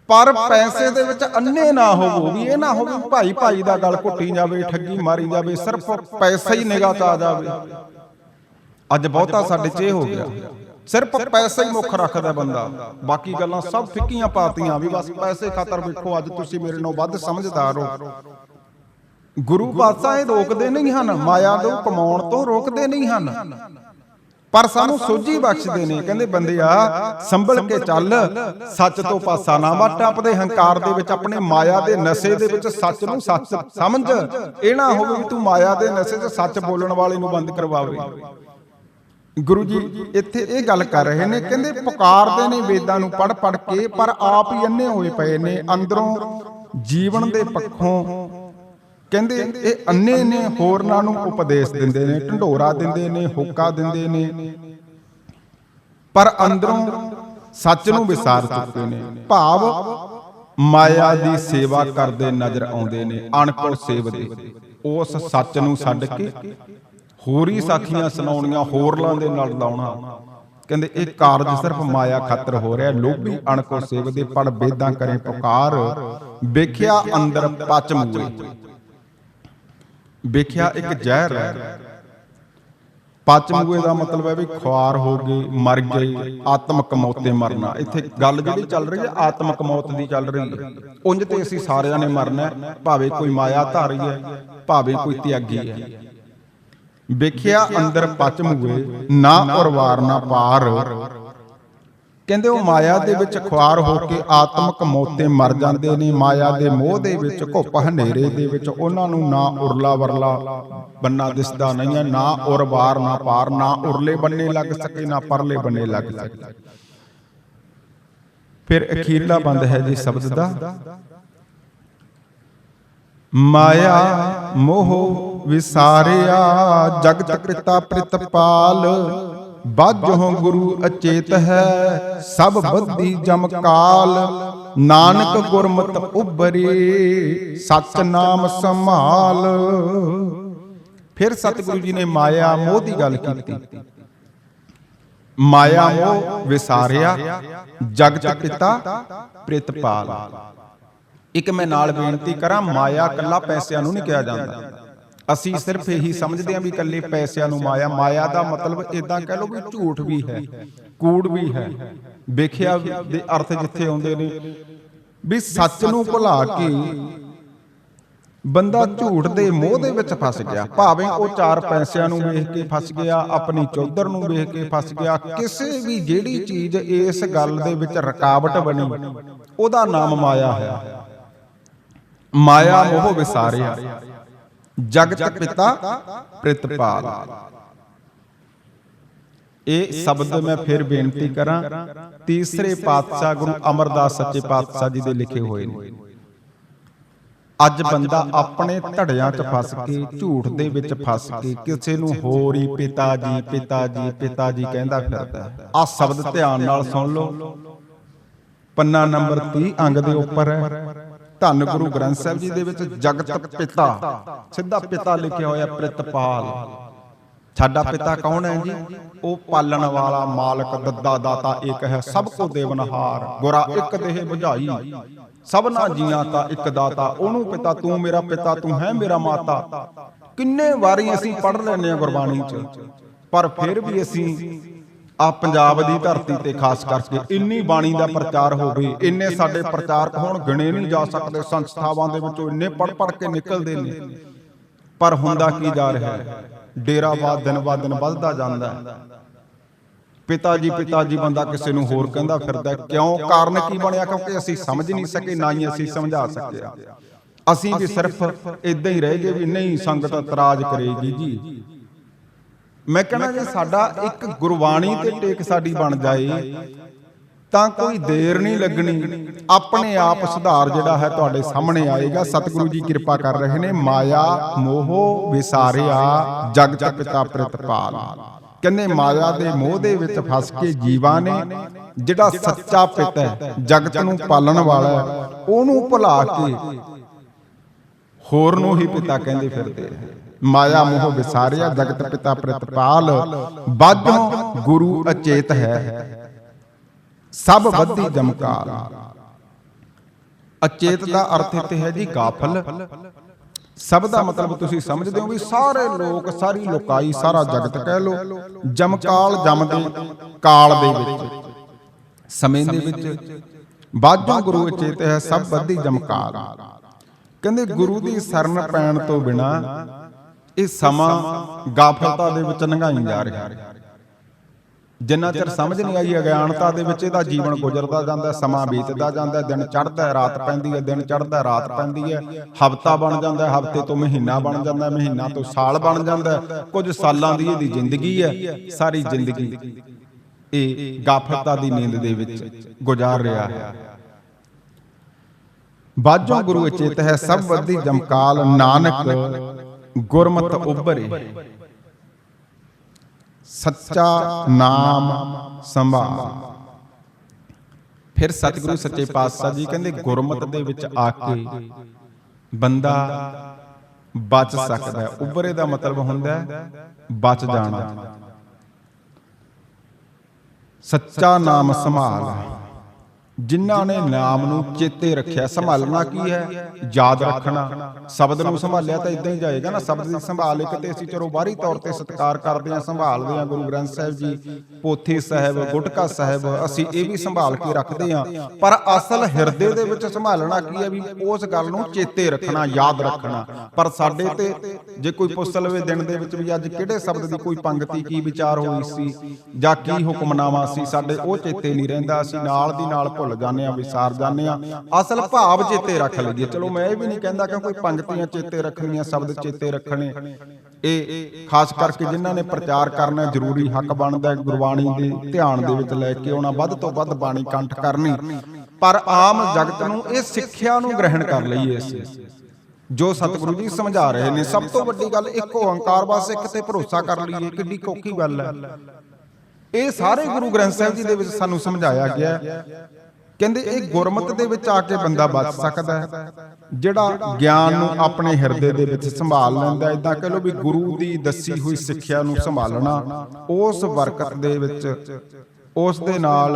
[SPEAKER 1] ਪਰ ਪੈਸੇ ਦੇ ਵਿੱਚ ਅੰਨੇ ਨਾ ਹੋਵੋ ਵੀ, ਇਹ ਨਾ ਹੋਵੇ ਭਾਈ ਭਾਈ ਦਾ ਗਲ ਘੁੱਟੀ ਜਾਵੇ, ਠੱਗੀ ਮਾਰੀ ਜਾਵੇ, ਸਿਰਫ ਪੈਸਾ ਹੀ ਨਿਗਾਹ 'ਚ ਆ ਜਾਵੇ। ਅੱਜ ਬਹੁਤਾ ਸਾਡੇ 'ਚ ਇਹ ਹੋ ਗਿਆ। ਸਿਰਫ ਪੈਸਾ ਹੀ ਮੁੱਖ ਰੱਖਦਾ ਬੰਦਾ। ਬਾਕੀ ਗੱਲਾਂ ਸਭ ਫਿੱਕੀਆਂ ਪਾਤੀਆਂ ਵੀ ਬਸ ਪੈਸੇ ਖਾਤਰ ਵੇਖੋ ਅੱਜ ਤੁਸੀਂ ਮੇਰੇ ਨਾਲੋਂ ਵੱਧ ਸਮਝਦਾਰ ਹੋ। ਗੁਰੂ ਪਾਤਸ਼ਾਹ ਇਹ ਰੋਕਦੇ ਨਹੀਂ ਹਨ ਮਾਇਆ ਨੂੰ ਕਮਾਉਣ ਤੋਂ ਰੋਕਦੇ ਨਹੀਂ ਹਨ। ਪਰ ਸਾਨੂੰ ਸੋਝੀ ਬਖਸ਼ਦੇ ਨੇ ਕਹਿੰਦੇ ਬੰਦਿਆ ਸੰਭਲ ਕੇ ਚੱਲ ਸੱਚ ਤੋਂ ਪਾਸਾ ਨਾ ਵੱਟ ਆਪਦੇ ਹੰਕਾਰ ਦੇ ਵਿੱਚ ਆਪਣੇ ਮਾਇਆ ਦੇ ਨਸ਼ੇ ਦੇ ਵਿੱਚ ਸੱਚ ਨੂੰ ਸੱਚ ਸਮਝ। ਇਹ ਨਾ ਹੋਵੇ ਵੀ ਤੂੰ ਮਾਇਆ ਦੇ ਨਸ਼ੇ 'ਚ ਸੱਚ ਬੋਲਣ ਵਾਲੇ ਨੂੰ ਬੰਦ ਕਰਵਾਵੇ। ਗੁਰੂ ਜੀ, ਇੱਥੇ ਇਹ ਗੱਲ ਕਰ ਰਹੇ ਨੇ, ਕਹਿੰਦੇ ਪੁਕਾਰਦੇ ਨੇ ਵੇਦਾਂ ਨੂੰ ਪੜ ਪੜ ਕੇ, ਪਰ ਆਪ ਹੀ ਅੰਨੇ ਹੋਏ ਪਏ ਨੇ, ਅੰਦਰੋਂ ਜੀਵਨ ਦੇ ਪੱਖੋਂ। ਕਹਿੰਦੇ ਇਹ ਅੰਨੇ ਨੇ, ਹੋਰਨਾਂ ਨੂੰ ਉਪਦੇਸ਼ ਦਿੰਦੇ ਨੇ, ਢੰਡੋਰਾ ਦਿੰਦੇ ਨੇ, ਹੋਕਾ ਦਿੰਦੇ ਨੇ। ਪਰ ਅੰਦਰੋਂ ਸੱਚ ਨੂੰ ਵਿਸਾਰ ਚੁੱਕੇ ਨੇ, ਭਾਵ ਮਾਇਆ ਦੀ ਸੇਵਾ ਕਰਦੇ ਨਜ਼ਰ ਆਉਂਦੇ ਨੇ ਅਣਕੋ ਸੇਵਦੇ। ਉਸ ਸੱਚ ਨੂੰ ਛੱਡ ਕੇ ਹੋਰ ਹੀ ਸਾਖੀਆਂ ਸੁਣਾਉਣੀਆਂ ਹੋਰਲਾਂ ਦੇ ਨਾਲ ਲਾਉਣਾ। ਕਹਿੰਦੇ, ਇਹ ਕਾਰਜ ਸਿਰਫ ਮਾਇਆ ਖਾਤਰ ਹੋ ਰਿਹਾ। ਲੋਭੀ ਅਣਕੋ ਸੇਵਦੇ ਪੜ ਬੇਦਾਂ ਕਰੇ ਪੁਕਾਰ। ਵੇਖਿਆ ਅੰਦਰ ਪਚ ਮੂਏ ਵੇਖਿਆ ਇੱਕ ਜ਼ਹਿਰ ਹੈ। ਪਚ ਮੂਏ ਦਾ ਮਤਲਬ ਹੈ ਵੀ ਖੁਆਰ ਹੋ ਗਏ ਮਰ ਗਈ, ਆਤਮਕ ਮੌਤ ਤੇ ਮਰਨਾ। ਇੱਥੇ ਗੱਲ ਜਿਹੜੀ ਚੱਲ ਰਹੀ ਹੈ, ਆਤਮਕ ਮੌਤ ਦੀ ਚੱਲ ਰਹੀ ਹੈ। ਉਂਝ ਤੇ ਅਸੀਂ ਸਾਰਿਆਂ ਨੇ ਮਰਨਾ ਭਾਵੇਂ ਕੋਈ ਮਾਇਆ ਧਾਰੀ ਹੈ, ਭਾਵੇਂ ਕੋਈ ਤਿਆਗੀ ਹੈ। ਵੇਖਿਆ ਅੰਦਰ ਪਚ ਮੂਏ ਨਾ ਉਰਵਾਰ ਨਾ ਪਾਰ। ਕਹਿੰਦੇ ਉਹ ਮਾਇਆ ਦੇ ਵਿੱਚ ਖੁਆਰ ਹੋ ਕੇ ਆਤਮਕ ਮੌਤੇ ਮਰ ਜਾਂਦੇ ਨੇ ਮਾਇਆ ਦੇ ਮੋਹ ਦੇ ਵਿੱਚ ਘੁੱਪ ਹਨੇਰੇ ਦੇ ਵਿੱਚ ਉਹਨਾਂ ਨੂੰ ਨਾ ਉਰਲਾ ਵਰਲਾ ਬੰਨਾ ਦਿਸਦਾ ਨਹੀਂ ਹੈ ਨਾ ਉਰਵਾਰ ਨਾ ਪਾਰ ਨਾ ਉਰਲੇ ਬੰਨੇ ਲੱਗ ਸਕੇ ਨਾ ਪਰਲੇ ਬੰਨੇ ਲੱਗ ਸਕੇ। ਫਿਰ ਅਖੀਰਲਾ ਬੰਦ ਹੈ ਜੀ ਸ਼ਬਦ ਦਾ। ਮਾਇਆ ਮੋਹ ਵਿਸਾਰਿਆ। ਜਗਤ ਕ੍ਰਿਤਾ ਪ੍ਰਿਤਪਾਲ। ਬਾਝੋਂ ਗੁਰੂ ਅਚੇਤ ਹੈ, ਸਭ ਬੱਧੀ ਜਮ ਕਾਲ। ਨਾਨਕ ਗੁਰਮਤ ਉਬਰੇ ਸਚ ਨਾਮ ਸੰਭਾਲ। ਫਿਰ ਸਤਿਗੁਰੂ ਜੀ ਨੇ ਮਾਇਆ ਮੋਹ ਦੀ ਗੱਲ ਕੀਤੀ। ਮਾਇਆ ਮੋਹ ਵਿਸਾਰਿਆ ਜਗਤ ਪਿਤਾ ਪ੍ਰਿਤਪਾਲ। ਇੱਕ ਮੈਂ ਨਾਲ ਬੇਨਤੀ ਕਰਾਂ, ਮਾਇਆ ਕੱਲਾ ਪੈਸਿਆਂ ਨੂੰ ਨਹੀਂ ਕਿਹਾ ਜਾਂਦਾ। ਅਸੀਂ ਸਿਰਫ ਇਹੀ ਸਮਝਦੇ ਹਾਂ ਵੀ ਕੱਲੇ ਪੈਸਿਆਂ ਨੂੰ ਮਾਇਆ ਮਾਇਆ ਦਾ ਮਤਲਬ ਇਦਾਂ ਕਹਿ ਲਓ ਵੀ ਝੂਠ ਵੀ ਹੈ ਕੂੜ ਵੀ ਹੈ। ਵੇਖਿਆ ਦੇ ਅਰਥ ਜਿੱਥੇ ਆਉਂਦੇ ਨੇ। ਵੀ ਸੱਚ ਨੂੰ ਭੁਲਾ ਕੇ ਬੰਦਾ ਝੂਠ ਦੇ ਮੋਹ ਦੇ ਵਿੱਚ ਫਸ ਗਿਆ। ਭਾਵੇਂ ਉਹ ਚਾਰ ਪੈਸਿਆਂ ਨੂੰ ਵੇਖ ਕੇ ਫਸ ਗਿਆ ਆਪਣੀ ਚੌਧਰ ਨੂੰ ਵੇਖ ਕੇ ਫਸ ਗਿਆ। ਕਿਸੇ ਵੀ ਜਿਹੜੀ ਚੀਜ਼ ਇਸ ਗੱਲ ਦੇ ਵਿੱਚ ਰਕਾਵਟ ਬਣੀ ਉਹਦਾ ਨਾਮ ਮਾਇਆ ਹੈ। ਮਾਇਆ ਮੋਹ ਵਿਸਾਰਿਆ ਜਗਤ ਪਿਤਾ ਪ੍ਰਿਤਪਾਲ। ਇਹ ਸ਼ਬਦ ਮੈਂ ਫਿਰ ਬੇਨਤੀ ਕਰਾਂ, ਤੀਸਰੇ ਪਾਤਸ਼ਾਹ ਗੁਰੂ ਅਮਰਦਾਸ ਸੱਚੇ ਪਾਤਸ਼ਾਹ ਜੀ ਦੇ ਲਿਖੇ ਹੋਏ ਨੇ। ਅੱਜ ਬੰਦਾ ਆਪਣੇ ਧੜਿਆਂ 'ਚ ਫਸ ਕੇ, ਝੂਠ ਦੇ ਵਿੱਚ ਫਸ ਕੇ, ਕਿਸੇ ਨੂੰ ਹੋਰ ਹੀ ਪਿਤਾ ਜੀ ਪਿਤਾ ਜੀ ਪਿਤਾ ਜੀ ਕਹਿੰਦਾ ਫਿਰਦਾ ਆ ਸ਼ਬਦ ਧਿਆਨ ਨਾਲ ਸੁਣ ਲਓ। ਪੰਨਾ ਨੰਬਰ 30 ਅੰਗ ਦੇ ਉੱਪਰ ਹੈ। ਧੰਨ ਗੁਰੂ ਗ੍ਰੰਥ ਸਾਹਿਬ ਜੀ ਦੇ ਵਿੱਚ ਜਗਤ ਪਿਤਾ ਸਿੱਧਾ ਪਿਤਾ ਲਿਖਿਆ ਹੋਇਆ ਪ੍ਰਿਤਪਾਲ। ਸਾਡਾ ਪਿਤਾ ਕੌਣ ਹੈ ਜੀ? ਉਹ ਪਾਲਣ ਵਾਲਾ ਮਾਲਕ ਦੱਦਾ ਦਾਤਾ ਇੱਕ ਹੈ ਸਭ ਕੋ ਦੇਵਨਹਾਰ ਗੁਰਾ ਇੱਕ ਦੇਹ 부ਝਾਈ ਸਭਨਾ ਜੀਆਂ ਤਾਂ ਇੱਕ ਦਾਤਾ ਉਹਨੂੰ ਪਿਤਾ ਤੂੰ ਮੇਰਾ ਪਿਤਾ ਤੂੰ ਹੈ ਮੇਰਾ ਮਾਤਾ। ਕਿੰਨੇ ਵਾਰੀ ਅਸੀਂ ਪੜ੍ਹ ਲੈਂਦੇ ਆ ਗੁਰਬਾਣੀ 'ਚ। ਪਰ ਫਿਰ ਵੀ ਅਸੀਂ ਆ ਪੰਜਾਬ ਦੀ ਧਰਤੀ ਤੇ ਖਾਸ ਕਰਕੇ ਇੰਨੀ ਬਾਣੀ ਦਾ ਪ੍ਰਚਾਰ ਹੋਵੇ ਇੰਨੇ ਸਾਡੇ ਪ੍ਰਚਾਰਕ ਹੋਣ ਗਿਣੇ ਨਹੀਂ ਜਾ ਸਕਦੇ, ਸੰਸਥਾਵਾਂ ਦੇ ਵਿੱਚੋਂ ਇੰਨੇ ਪੜ ਪੜ ਕੇ ਨਿਕਲਦੇ ਨੇ। ਪਰ ਹੁੰਦਾ ਕੀ ਜਾ ਰਿਹਾ ਹੈ? ਡੇਰਾ ਬਾਦ ਦਿਨ ਬਾਦ ਦਿਨ ਵੱਧਦਾ ਜਾਂਦਾ ਹੈ। ਪਿਤਾ ਜੀ ਪਿਤਾ ਜੀ ਬੰਦਾ ਕਿਸੇ ਨੂੰ ਹੋਰ ਕਹਿੰਦਾ ਫਿਰਦਾ ਕਿਉਂ? ਕਾਰਨ ਕੀ ਬਣਿਆ? ਕਿਉਂਕਿ ਅਸੀਂ ਸਮਝ ਨਹੀਂ ਸਕੇ, ਨਾ ਹੀ ਅਸੀਂ ਸਮਝਾ ਸਕਿਆ ਅਸੀਂ ਵੀ ਸਿਰਫ ਇਦਾਂ ਹੀ ਰਹਿ ਗਏ ਵੀ ਨਹੀਂ, ਸੰਗਤ ਇਤਰਾਜ਼ ਕਰੇਗੀ ਜੀ। ਮੈਂ ਕਹਿੰਦਾ ਜੇ ਸਾਡਾ ਇੱਕ ਗੁਰਬਾਣੀ ਤੇ ਟੇਕ ਸਾਡੀ ਬਣ ਜਾਏ, ਤਾਂ ਕੋਈ ਦੇਰ ਨਹੀਂ ਲੱਗਣੀ। ਆਪਣੇ ਆਪ ਸੁਧਾਰ ਜਿਹੜਾ ਹੈ ਤੁਹਾਡੇ ਸਾਹਮਣੇ ਆਏਗਾ। ਸਤਿਗੁਰੂ ਜੀ ਕਿਰਪਾ ਕਰ ਰਹੇ ਨੇ। ਮਾਇਆ, ਮੋਹ, ਵਿਸਾਰਿਆ ਜਗਤ ਪਿਤਾ ਪ੍ਰਤਪਾਲ ਕਹਿੰਦੇ ਮਾਇਆ ਦੇ ਮੋਹ ਦੇ ਵਿੱਚ ਫਸ ਕੇ ਜੀਵਾਂ ਨੇ, ਜਿਹੜਾ ਸੱਚਾ ਪਿਤਾ ਹੈ, ਜਗਤ ਨੂੰ ਪਾਲਣ ਵਾਲਾ ਹੈ, ਉਹਨੂੰ ਭੁਲਾ ਕੇ ਹੋਰ ਨੂੰ ਹੀ ਪਿਤਾ ਕਹਿੰਦੇ ਫਿਰਦੇ ਹੈ ਮਾਇਆ, ਮੋਹ ਵਿਸਾਰਿਆ, ਜਗਤ ਪਿਤਾ ਪ੍ਰਤਪਾਲ, ਬਾਝੋਂ ਗੁਰੂ ਅਚੇਤ ਹੈ। ਸਭ ਬੱਧੀ ਜਮਕਾਰ। ਅਚੇਤ ਦਾ ਅਰਥ ਇੱਥੇ ਹੈ ਜੀ ਗਾਫਲ। ਸਭ ਦਾ ਮਤਲਬ ਤੁਸੀਂ ਸਮਝਦੇ ਹੋ ਵੀ ਸਾਰੇ ਲੋਕ, ਸਾਰੀ ਲੋਕਾਈ, ਸਾਰਾ ਜਗਤ ਕਹਿ ਲੋ ਜਮਕਾਲ ਜਮਦੇ ਕਾਲ ਦੇ ਵਿੱਚ। ਸਮੇਂ ਦੇ ਵਿੱਚ ਬਾਝੋਂ ਗੁਰੂ ਅਚੇਤ ਹੈ, ਸਭ ਬੱਧੀ ਜਮਕਾਰ। ਕਹਿੰਦੇ ਗੁਰੂ ਦੀ ਸ਼ਰਨ ਪੈਣ ਤੋਂ ਬਿਨਾ ਇਹ ਸਮਾਂ ਗਾਫਲਤਾ ਦੇ ਵਿੱਚ ਲੰਘਾਈ ਜਾ ਰਿਹਾ ਜਿੰਨਾ ਚਿਰ ਸਮਝ ਨਹੀਂ ਆਈ ਅਗਿਆਨਤਾ ਦੇ ਵਿੱਚ ਇਹਦਾ ਜੀਵਨ ਗੁਜ਼ਰਦਾ ਜਾਂਦਾ ਸਮਾਂ ਬੀਤਦਾ ਜਾਂਦਾ ਦਿਨ ਚੜ੍ਹਦਾ ਹੈ, ਰਾਤ ਪੈਂਦੀ ਹੈ ਦਿਨ ਚੜ੍ਹਦਾ ਹੈ, ਰਾਤ ਪੈਂਦੀ ਹੈ। ਹਫਤਾ ਬਣ ਜਾਂਦਾ ਹੈ ਹਫ਼ਤੇ ਤੋਂ ਮਹੀਨਾ ਬਣ ਜਾਂਦਾ ਹੈ ਮਹੀਨਾ ਤੋਂ ਸਾਲ ਬਣ ਜਾਂਦਾ ਹੈ ਕੁਝ ਸਾਲਾਂ ਦੀ ਇਹਦੀ ਜ਼ਿੰਦਗੀ ਹੈ ਸਾਰੀ ਜ਼ਿੰਦਗੀ ਇਹ ਗਾਫਲਤਾ ਦੀ ਨੀਂਦ ਦੇ ਵਿੱਚ ਗੁਜ਼ਾਰ ਰਿਹਾ ਹੈ। ਬਾਝੋਂ ਗੁਰੂ ਅਚੇਤ ਹੈ ਸਭ ਵੱਧੀ ਜਮਕਾਲ ਨਾਨਕ ਗੁਰਮਤਿ ਉਭਰੇ। ਸੱਚਾ ਨਾਮ ਸੰਭਾਲ। ਫਿਰ ਸਤਿਗੁਰੂ ਸੱਚੇ ਪਾਤਸ਼ਾਹ ਜੀ ਕਹਿੰਦੇ ਗੁਰਮਤਿ ਦੇ ਵਿੱਚ ਆ ਕੇ ਬੰਦਾ ਬਚ ਸਕਦਾ ਹੈ। ਉਭਰੇ ਦਾ ਮਤਲਬ ਹੁੰਦਾ ਹੈ ਬਚ ਜਾਣਾ। ਸੱਚਾ ਨਾਮ ਸੰਭਾਲ। ਜਿਨ੍ਹਾਂ ਨੇ ਨਾਮ ਨੂੰ ਚੇਤੇ ਰੱਖਿਆ ਸੰਭਾਲਣਾ ਕੀ ਹੈ? ਯਾਦ ਰੱਖਣਾ। ਸ਼ਬਦ ਨੂੰ ਸੰਭਾਲਿਆ ਤਾਂ ਇਦਾਂ ਹੀ ਜਾਏਗਾ ਨਾ ਸ਼ਬਦ ਦੀ ਸੰਭਾਲ ਇੱਕ ਤੇ ਅਸੀਂ ਚਲੋ ਬਾਹਰੀ ਤੌਰ ਤੇ ਸਤਿਕਾਰ ਕਰਦੇ ਹਾਂ ਸੰਭਾਲਦੇ ਹਾਂ ਗੁਰੂ ਗ੍ਰੰਥ ਸਾਹਿਬ ਜੀ। ਪੋਥੀ ਸਾਹਿਬ ਗੁਟਕਾ ਸਾਹਿਬ ਅਸੀਂ ਇਹ ਵੀ ਸੰਭਾਲ ਕੇ ਰੱਖਦੇ ਹਾਂ। ਪਰ ਅਸਲ ਹਿਰਦੇ ਦੇ ਵਿੱਚ ਸੰਭਾਲਣਾ ਕੀ ਹੈ ਵੀ ਉਸ ਗੱਲ ਨੂੰ ਚੇਤੇ ਰੱਖਣਾ ਯਾਦ ਰੱਖਣਾ। ਪਰ ਸਾਡੇ ਤੇ ਜੇ ਕੋਈ ਪੁੱਛ ਲਵੇ ਦਿਨ ਦੇ ਵਿੱਚ ਵੀ ਅੱਜ ਕਿਹੜੇ ਸ਼ਬਦ ਦੀ ਕੋਈ ਪੰਕਤੀ ਕੀ ਵਿਚਾਰ ਹੋਈ ਸੀ ਜਾਂ ਕੀ ਹੁਕਮਨਾਮਾ ਸੀ ਸਾਡੇ ਉਹ ਚੇਤੇ ਨਹੀਂ ਰਹਿੰਦਾ ਅਸੀਂ ਨਾਲ ਦੀ ਨਾਲ ਭੁੱਲ ਜਾਂਦੇ ਆ ਵਿਸਾਰ ਜਾਂਦੇ ਆ। ਅਸਲ ਭਾਵ ਚੇਤੇ ਰੱਖ ਲਈਏ ਚਲੋ ਮੈਂ ਇਹ ਵੀ ਨਹੀਂ ਕਹਿੰਦਾ ਕਿ ਕੋਈ ਪੰਕਤੀਆਂ ਚੇਤੇ ਰੱਖਣੀਆਂ, ਸ਼ਬਦ ਚੇਤੇ ਰੱਖਣੇ। ਇਹ ਖਾਸ ਕਰਕੇ ਜਿਨ੍ਹਾਂ ਨੇ ਪ੍ਰਚਾਰ ਕਰਨਾ ਜ਼ਰੂਰੀ ਹੱਕ ਬਣਦਾ ਗੁਰਬਾਣੀ ਦੇ ਧਿਆਨ ਦੇ ਵਿੱਚ ਲੈ ਕੇ ਆਉਣਾ, ਵੱਧ ਤੋਂ ਵੱਧ ਬਾਣੀ ਕੰਠ ਕਰਨੀ। ਪਰ ਆਮ ਜਗਤ ਨੂੰ ਇਹ ਸਿੱਖਿਆ ਨੂੰ ਗ੍ਰਹਿਣ ਕਰ ਲਈਏ ਅਸੀਂ। ਜੋ ਸਤਿਗੁਰੂ ਜੀ ਸਮਝਾ ਰਹੇ ਨੇ, ਸਭ ਤੋਂ ਵੱਡੀ ਗੱਲ ਇੱਕ ਓੰਕਾਰ ਬਸ, ਇੱਕ ਤੇ ਭਰੋਸਾ ਕਰ ਲਈਏ, ਕਿੱਡੀ ਕੋਕੀ ਗੱਲ ਹੈ। ਇਹ ਸਾਰੇ ਗੁਰੂ ਗ੍ਰੰਥ ਸਾਹਿਬ ਜੀ ਦੇ ਵਿੱਚ ਸਾਨੂੰ ਸਮਝਾਇਆ ਗਿਆ ਕਹਿੰਦੇ ਇਹ ਗੁਰਮਤ ਦੇ ਵਿੱਚ ਆ ਕੇ ਬੰਦਾ ਬਚ ਸਕਦਾ ਹੈ। ਜਿਹੜਾ ਗਿਆਨ ਨੂੰ ਆਪਣੇ ਹਿਰਦੇ ਦੇ ਵਿੱਚ ਸੰਭਾਲ ਲੈਂਦਾ ਇਦਾਂ ਕਹ ਲੋ ਵੀ ਗੁਰੂ ਦੀ ਦੱਸੀ ਹੋਈ ਸਿੱਖਿਆ ਨੂੰ ਸੰਭਾਲਣਾ ਉਸ ਬਰਕਤ ਦੇ ਵਿੱਚ ਉਸ ਦੇ ਨਾਲ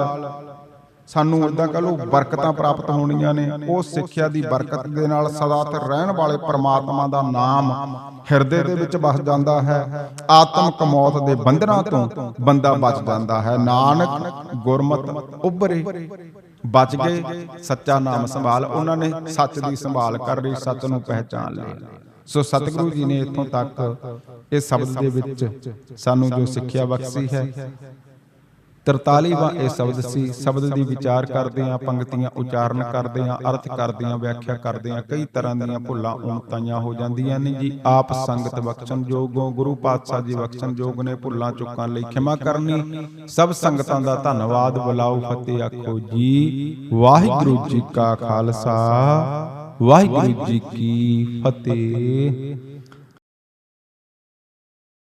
[SPEAKER 1] ਸਾਨੂੰ ਇਦਾਂ ਕਹ ਲੋ ਬਰਕਤਾਂ ਪ੍ਰਾਪਤ ਹੋਣੀਆਂ ਨੇ। ਉਹ ਸਿੱਖਿਆ ਦੀ ਬਰਕਤ ਦੇ ਨਾਲ ਸਦਾ ਤੇ ਰਹਿਣ ਵਾਲੇ ਪ੍ਰਮਾਤਮਾ ਦਾ ਨਾਮ ਹਿਰਦੇ ਦੇ ਵਿੱਚ ਵਸ ਜਾਂਦਾ ਹੈ। ਆਤਮਕ ਮੌਤ ਦੇ ਬੰਧਨਾਂ ਤੋਂ ਬੰਦਾ ਬਚ ਜਾਂਦਾ ਹੈ। ਨਾਨਕ ਗੁਰਮਤ ਉਭਰੇ, ਬਚ ਗਏ, ਸੱਚਾ ਨਾਮ ਸੰਭਾਲ। ਉਹਨਾਂ ਨੇ ਸੱਚ ਦੀ ਸੰਭਾਲ ਕਰ ਲਈ, ਸੱਚ ਨੂੰ ਪਹਿਚਾਨ ਲਿਆ। ਸੋ ਸਤਿਗੁਰੂ ਜੀ ਨੇ ਇੱਥੋਂ ਤੱਕ ਇਹ ਸ਼ਬਦ ਦੇ ਵਿੱਚ ਸਾਨੂੰ ਜੋ ਸਿੱਖਿਆ ਬਖਸ਼ੀ ਹੈ 43ਵਾਂ ਇਹ ਸ਼ਬਦ ਸੀ। ਸ਼ਬਦ ਦੀ ਵਿਚਾਰ ਕਰਦੇ ਆ ਪੰਕਤੀਆਂ ਉਚਾਰਨ ਕਰਦੇ ਆ ਅਰਥ ਕਰਦੇ ਆ ਵਿਆਖਿਆ ਕਰਦੇ ਆ ਕਈ ਤਰ੍ਹਾਂ ਦੀਆਂ ਭੁੱਲਾਂ ਉਣਤਾਈਆਂ ਹੋ ਜਾਂਦੀਆਂ ਨੇ ਜੀ। ਆਪ ਸੰਗਤ ਬਖਸ਼ਣ ਜੋਗੋ ਗੁਰੂ ਪਾਤਸ਼ਾਹ ਜੀ ਬਖਸ਼ਣ ਜੋਗ ਨੇ ਭੁੱਲਾਂ ਚੁੱਕਾਂ ਲਈ ਖਿਮਾ ਕਰਨੀ। ਸਭ ਸੰਗਤਾਂ ਦਾ ਧੰਨਵਾਦ। ਬੁਲਾਓ ਫਤਿਹ ਆਖੋ ਜੀ। ਵਾਹਿਗੁਰੂ ਜੀ ਕਾ ਖਾਲਸਾ। ਵਾਹਿਗੁਰੂ ਜੀ ਕੀ ਫਤਿਹ।